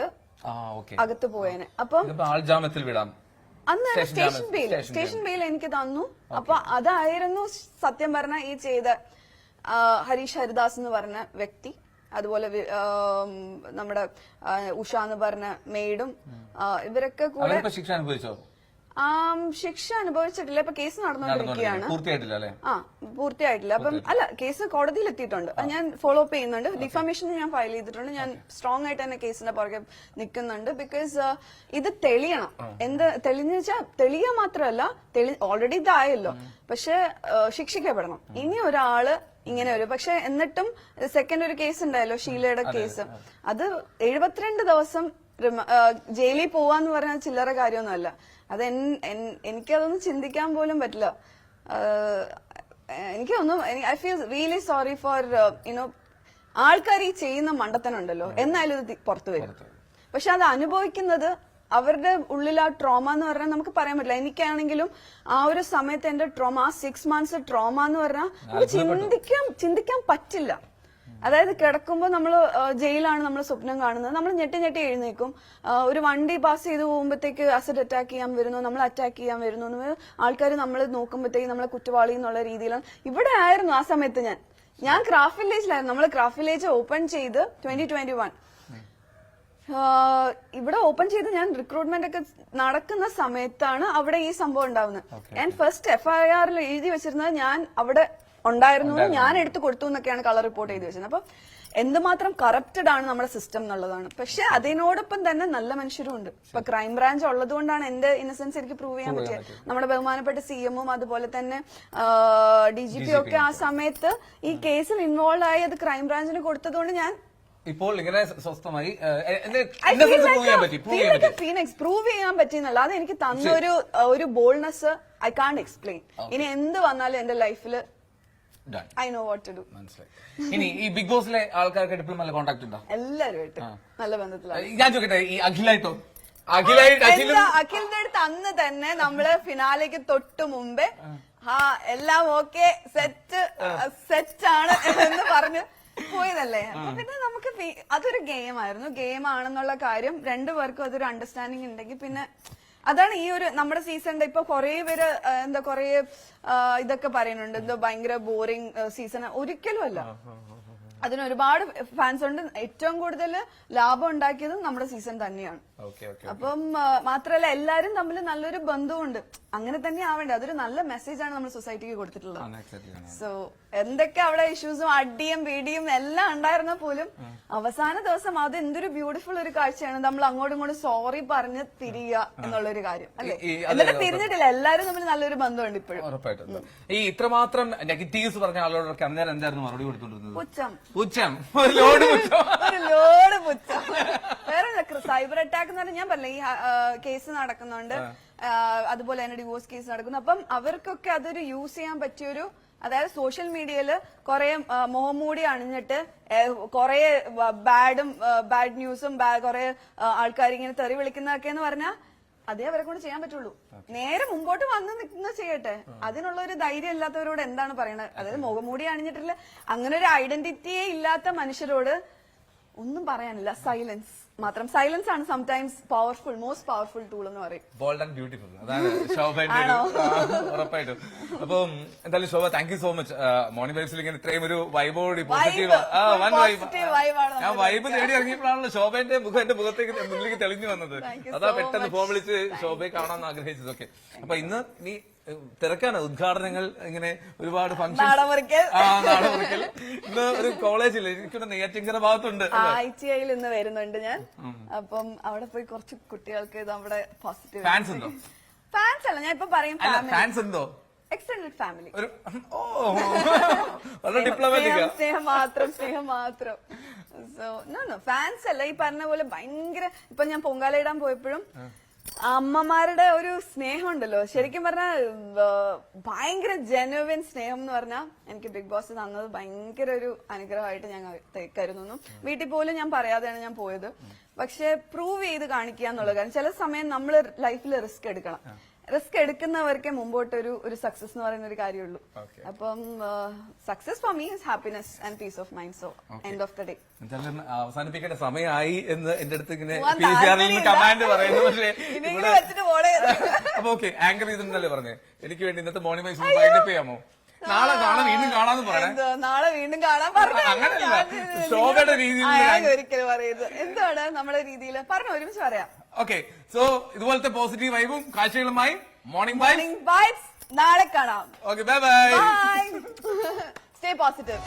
അകത്ത് പോയേനെ. അപ്പം ആൾജാമത്തിൽ വിടാം. അന്ന് സ്റ്റേഷൻ ബെയിൽ. സ്റ്റേഷൻ ബെയിൽ എനിക്ക് തന്നു. അപ്പൊ അതായിരുന്നു സത്യം പറഞ്ഞ ഈ ചെയ്ത ഹരീഷ് ഹരിദാസ് എന്ന് പറഞ്ഞ വ്യക്തി. അതുപോലെ നമ്മുടെ ഉഷ എന്ന് പറഞ്ഞ മെയ്ഡും ഇവരൊക്കെ കൂടെ ശിക്ഷ അനുഭവിച്ചോ? ശിക്ഷ അനുഭവിച്ചിട്ടില്ല. ഇപ്പൊ കേസ് നടന്നുകൊണ്ടിരിക്കുകയാണ്. ആ പൂർത്തിയായിട്ടില്ല. അപ്പം അല്ല കേസ് കോടതിയിൽ എത്തിയിട്ടുണ്ട് ഞാൻ ഫോളോ അപ്പ് ചെയ്യുന്നുണ്ട്. ഡിഫമേഷൻ ഞാൻ ഫയൽ ചെയ്തിട്ടുണ്ട്. ഞാൻ സ്ട്രോങ് ആയിട്ട് തന്നെ കേസിന്റെ പുറകെ നിൽക്കുന്നുണ്ട്. ബിക്കോസ് ഇത് തെളിയണം. എന്ത് തെളിഞ്ഞു വെച്ചാൽ തെളിയുക മാത്രമല്ല തെളി ഓൾറെഡി ഇതായല്ലോ. പക്ഷെ ശിക്ഷിക്കപ്പെടണം. ഇനി ഒരാൾ ഇങ്ങനെ ഒരു പക്ഷെ എന്നിട്ടും സെക്കൻഡ് ഒരു കേസ് ഉണ്ടായല്ലോ ഷീലയുടെ കേസ് അത് എഴുപത്തിരണ്ട് ദിവസം ജയിലിൽ പോവാന്ന് പറഞ്ഞാൽ ചില്ലറ കാര്യമൊന്നുമല്ല. അത് എനിക്കതൊന്നും ചിന്തിക്കാൻ പോലും പറ്റില്ല. എനിക്കൊന്നും I feel really sorry for you know ആൾക്കാർ ഈ ചെയ്യുന്ന മണ്ടത്തനുണ്ടല്ലോ. എന്നാലും ഇത് പുറത്തു വരും. പക്ഷെ അത് അനുഭവിക്കുന്നത് അവരുടെ ഉള്ളിൽ ആ ട്രോമ എന്ന് പറഞ്ഞാൽ നമുക്ക് പറയാൻ പറ്റില്ല. എനിക്കാണെങ്കിലും ആ ഒരു സമയത്ത് എന്റെ ട്രോമ ആ സിക്സ് മന്ത്സ് ട്രോമ എന്ന് പറഞ്ഞാൽ ചിന്തിക്കാൻ ചിന്തിക്കാൻ പറ്റില്ല. അതായത് കിടക്കുമ്പോൾ നമ്മൾ ജയിലാണ് നമ്മൾ സ്വപ്നം കാണുന്നത്. നമ്മൾ ഞെട്ടി ഞെട്ടി എഴുന്നേക്കും ഒരു വണ്ടി പാസ് ചെയ്ത് പോകുമ്പോഴത്തേക്ക് അസഡ് അറ്റാക്ക് ചെയ്യാൻ വരുന്നു നമ്മൾ അറ്റാക്ക് ചെയ്യാൻ വരുന്നു ആൾക്കാർ നമ്മൾ നോക്കുമ്പോഴത്തേക്ക് നമ്മളെ കുറ്റവാളി എന്നുള്ള രീതിയിലാണ്. ഇവിടെ ആയിരുന്നു ആ സമയത്ത് ഞാൻ. ഞാൻ ക്രാഫ്റ്റ് വില്ലേജിലായിരുന്നു നമ്മൾ ക്രാഫ്റ്റ് വില്ലേജ് ഓപ്പൺ ചെയ്ത് ട്വന്റി ട്വന്റി വൺ ഇവിടെ ഓപ്പൺ ചെയ്ത് ഞാൻ റിക്രൂട്ട്മെന്റ് ഒക്കെ നടക്കുന്ന സമയത്താണ് അവിടെ ഈ സംഭവം ഉണ്ടാവുന്നത്. ഞാൻ ഫസ്റ്റ് എഫ്ഐആറിൽ എഴുതി വെച്ചിരുന്നത് ഞാൻ അവിടെ ഉണ്ടായിരുന്നു ഞാൻ എടുത്തു കൊടുത്തു എന്നൊക്കെയാണ് കളർ റിപ്പോർട്ട് ചെയ്ത് വെച്ചത്. അപ്പൊ എന്തുമാത്രം കറപ്റ്റഡ് ആണ് നമ്മുടെ സിസ്റ്റം എന്നുള്ളതാണ്. പക്ഷെ അതിനോടൊപ്പം തന്നെ നല്ല മനുഷ്യരും ഉണ്ട്. ഇപ്പൊ ക്രൈം ബ്രാഞ്ച് ഉള്ളത് കൊണ്ടാണ് എന്റെ ഇന്നസെൻസ് എനിക്ക് പ്രൂവ് ചെയ്യാൻ പറ്റിയത്. നമ്മുടെ ബഹുമാനപ്പെട്ട സി എമ്മും അതുപോലെ തന്നെ ഡി ജി പി ഒക്കെ ആ സമയത്ത് ഈ കേസിൽ ഇൻവോൾവ് ആയി അത് ക്രൈം ബ്രാഞ്ചിന് കൊടുത്തതുകൊണ്ട് ഞാൻ ഇപ്പോൾ ഇങ്ങനെ സ്വസ്ഥമായി ഫീനിക്സ് പ്രൂവ് ചെയ്യാൻ പറ്റിയെന്നല്ല. അത് എനിക്ക് തന്നൊരു ഒരു ബോൾനെസ് ഐ കാണ്ട് എക്സ്പ്ലെയിൻ ഇനി എന്ത് വന്നാലും എന്റെ ലൈഫിൽ Done. I know what to do മനസ്സിലായി. ഇനി ഈ ബിഗ് ബോസിലെ ആൾക്കാർക്ക് എപ്പോഴും നല്ല കോൺടാക്ട് ഉണ്ടോ? എല്ലാരുമായിട്ട് നല്ല ബന്ധത്തിലാണ്. ഞാൻ ചോദിക്കട്ടെ ഈ അഖിലായിട്ടോ എന്താ അഖിലിന്റെ അടുത്ത് അന്ന് തന്നെ നമ്മൾ ഫിനാലേക്ക് തൊട്ട് മുമ്പേ ആ. എല്ലാം ഓക്കെ സെറ്റ് സെറ്റ് ആണ് എന്ന് പറഞ്ഞ് പോയതല്ലേ? അപ്പൊ പിന്നെ നമുക്ക് ഫീ- അതൊരു ഗെയിം ആയിരുന്നു. ഗെയിം ആണെന്നുള്ള കാര്യം രണ്ടുപേർക്കും അതൊരു അണ്ടർസ്റ്റാൻഡിങ് ഉണ്ടെങ്കിൽ പിന്നെ അതാണ് ഈ ഒരു നമ്മുടെ സീസണിന്റെ ഇപ്പൊ കുറെ പേര് എന്താ കുറെ ഇതൊക്കെ പറയുന്നുണ്ട്. എന്തോ ഭയങ്കര ബോറിംഗ് സീസൺ ഒരിക്കലും അല്ല. അതിന് ഒരുപാട് ഫാൻസ് ഉണ്ട്. ഏറ്റവും കൂടുതൽ ലാഭം ഉണ്ടാക്കിയതും നമ്മുടെ സീസൺ തന്നെയാണ്. അപ്പം മാത്രല്ല എല്ലാരും തമ്മിൽ നല്ലൊരു ബന്ധമുണ്ട് അങ്ങനെ തന്നെ ആവേണ്ടത് അതൊരു നല്ല മെസ്സേജ് ആണ് നമ്മൾ സൊസൈറ്റിക്ക് കൊടുത്തിട്ടുള്ളത്. സോ എന്തൊക്കെ അവിടെ ഇഷ്യൂസും അടിയും പീടിയും എല്ലാം ഉണ്ടായിരുന്ന പോലും അവസാന ദിവസം അത് എന്തൊരു ബ്യൂട്ടിഫുൾ ഒരു കാഴ്ചയാണ്. നമ്മൾ അങ്ങോട്ടും ഇങ്ങോട്ടും സോറി പറഞ്ഞ് തിരിയുക എന്നുള്ള ഒരു കാര്യം. അല്ലെ? എന്നിട്ട് തിരിഞ്ഞിട്ടില്ല. എല്ലാരും തമ്മിൽ നല്ലൊരു ബന്ധമുണ്ട് ഇപ്പോഴും. ഉറപ്പായിട്ടും. ഈ ഇത്രമാത്രം നെഗറ്റീവ്സ് പറഞ്ഞ ആളോടൊക്കെ അന്നേരം എന്തായിരുന്നു മറുപടി കൊടുത്തോണ്ടിരുന്നത്? പുച്ചം പുച്ചം ഒരു ലോഡ് പുച്ചം ഒരു ലോഡ് പുച്ഛം. വേറെ സൈബർ അറ്റാക്ക് പറഞ്ഞാൽ ഞാൻ പറഞ്ഞില്ല ഈ കേസ് നടക്കുന്നുണ്ട്. അതുപോലെ തന്നെ ഡിവോഴ്സ് കേസ് നടക്കുന്നു. അപ്പം അവർക്കൊക്കെ അതൊരു യൂസ് ചെയ്യാൻ പറ്റിയൊരു അതായത് സോഷ്യൽ മീഡിയയിൽ കുറെ മുഖംമൂടി അണിഞ്ഞിട്ട് കുറെ ബാഡും ബാഡ് ന്യൂസും കുറെ ആൾക്കാർ ഇങ്ങനെ തെറി വിളിക്കുന്നതൊക്കെ എന്ന് പറഞ്ഞാൽ അതേ അവരെ കൊണ്ട് ചെയ്യാൻ പറ്റുള്ളൂ. നേരെ മുമ്പോട്ട് വന്ന് നിൽക്കുന്ന ചെയ്യട്ടെ. അതിനുള്ള ഒരു ധൈര്യം ഇല്ലാത്തവരോട് എന്താണ് പറയുന്നത് അതായത് മുഖംമൂടി അണിഞ്ഞിട്ടില്ല അങ്ങനെ ഒരു ഐഡന്റിറ്റിയെ ഇല്ലാത്ത മനുഷ്യരോട് ഒന്നും പറയാനില്ല. സൈലൻസ് മാത്രം സൈലൻസ് ആണ് sometimes powerful most powerful tool എന്ന് പറയും. ബോൾഡ് ആൻഡ് ബ്യൂട്ടിഫുൾ അതാണ് ആ, ഉറപ്പായിട്ടും. അപ്പം എന്തായാലും Shobha thank you so much morning വൈബ്സിൽ ഇങ്ങനെ ഇത്രയും ഒരു വൈബോടി പോസിറ്റീവ് വൺ വൈബ് ഞാൻ വൈബ് നേടി ഇറങ്ങിയപ്പോഴാണല്ലോ ശോഭന്റെ മുഖം എന്റെ മുഖത്തേക്ക് മുന്നിലേക്ക് തെളിഞ്ഞു വന്നത്. അതാ പെട്ടെന്ന് ഫോൺ വിളിച്ച് ശോഭയെ കാണാൻ ആഗ്രഹിച്ചതൊക്കെ അപ്പൊ ഇന്ന് നീ തിരക്കാണ്. ഉദ്ഘാടനങ്ങൾ ഇങ്ങനെ ഒരുപാട് ഫംഗ്ഷൻ ആ ഇന്ന് ഒരു കോളേജിൽ എനിക്കിവിടെ നെയ്യാറ്റിങ്കര ഭാഗത്തുണ്ട്. ആഴ്ചയിൽ ഇന്ന് വരുന്നുണ്ട് ഞാൻ. അപ്പം അവിടെ പോയി കുറച്ച് കുട്ടികൾക്ക് നമ്മുടെ പോസിറ്റീവ് ഫാൻസ് ഉണ്ടോ? ഫാൻസ് അല്ല ഞാൻ ഇപ്പൊ പറയും ഫാൻസ് എന്തോ? എക്സ്റ്റൻഡഡ് ഫാമിലി ഒരു ഓ വളരെ സ്നേഹം സ്നേഹം മാത്രം സ്നേഹം മാത്രം. സോ നോ നോ ഫാൻസ് അല്ല ഈ പറഞ്ഞ പോലെ ഭയങ്കര ഇപ്പൊ ഞാൻ പൊങ്കാല ഇടാൻ പോയപ്പോഴും അമ്മമാരുടെ ഒരു സ്നേഹം ഉണ്ടല്ലോ ശരിക്കും പറഞ്ഞാൽ ഭയങ്കര ജെനുവിൻ സ്നേഹം എന്ന് പറഞ്ഞാൽ എനിക്ക് ബിഗ് ബോസ് തന്നത് ഭയങ്കര ഒരു അനുഗ്രഹമായിട്ട് ഞാൻ കരുതുന്നു. വീട്ടിൽ പോലും ഞാൻ പറയാതെയാണ് ഞാൻ പോയത്. പക്ഷെ പ്രൂവ് ചെയ്ത് കാണിക്കുക എന്നുള്ളത് കാരണം ചില സമയം നമ്മൾ ലൈഫിൽ റിസ്ക് എടുക്കണം. റിസ്ക് എടുക്കുന്നവർക്കേ മുമ്പോട്ട് ഒരു ഒരു സക്സസ് എന്ന് പറയുന്ന ഒരു കാര്യമുള്ളൂ. അപ്പം success for me happiness and peace of mind so end of the day അവസാനിപ്പിക്കേണ്ട സമയമായി എന്ന് എന്റെ അടുത്ത് ഇങ്ങനെ കമാൻഡ് പറയുന്നു. പക്ഷേ അപ്പൊ ഓക്കെ ആങ്കർ ചെയ്തിട്ടുണ്ടല്ലേ പറഞ്ഞേ? എനിക്ക് വേണ്ടി ഇന്നത്തെ മോർണിംഗ് വൈസ് വൈൻഡപ്പ് ചെയ്യാമോ? നാളെ നാളെ വീണ്ടും കാണാന്ന് പറയണേ. എന്തോ നാളെ വീണ്ടും കാണാൻ പറഞ്ഞു അങ്ങനെയല്ല. ശോഭയുടെ രീതിയിൽ ഒരിക്കലും പറയുന്നത്. എന്താണ് നമ്മുടെ രീതിയിൽ പറഞ്ഞു ഒരുമിച്ച് പറയാം. ഓക്കെ സോ ഇതുപോലത്തെ പോസിറ്റീവ് വൈബും കാഴ്ചകളുമായി മോർണിംഗ് മോർണിംഗ് വൈബ്സ് നാളെ കാണാം. Okay bye bye stay positive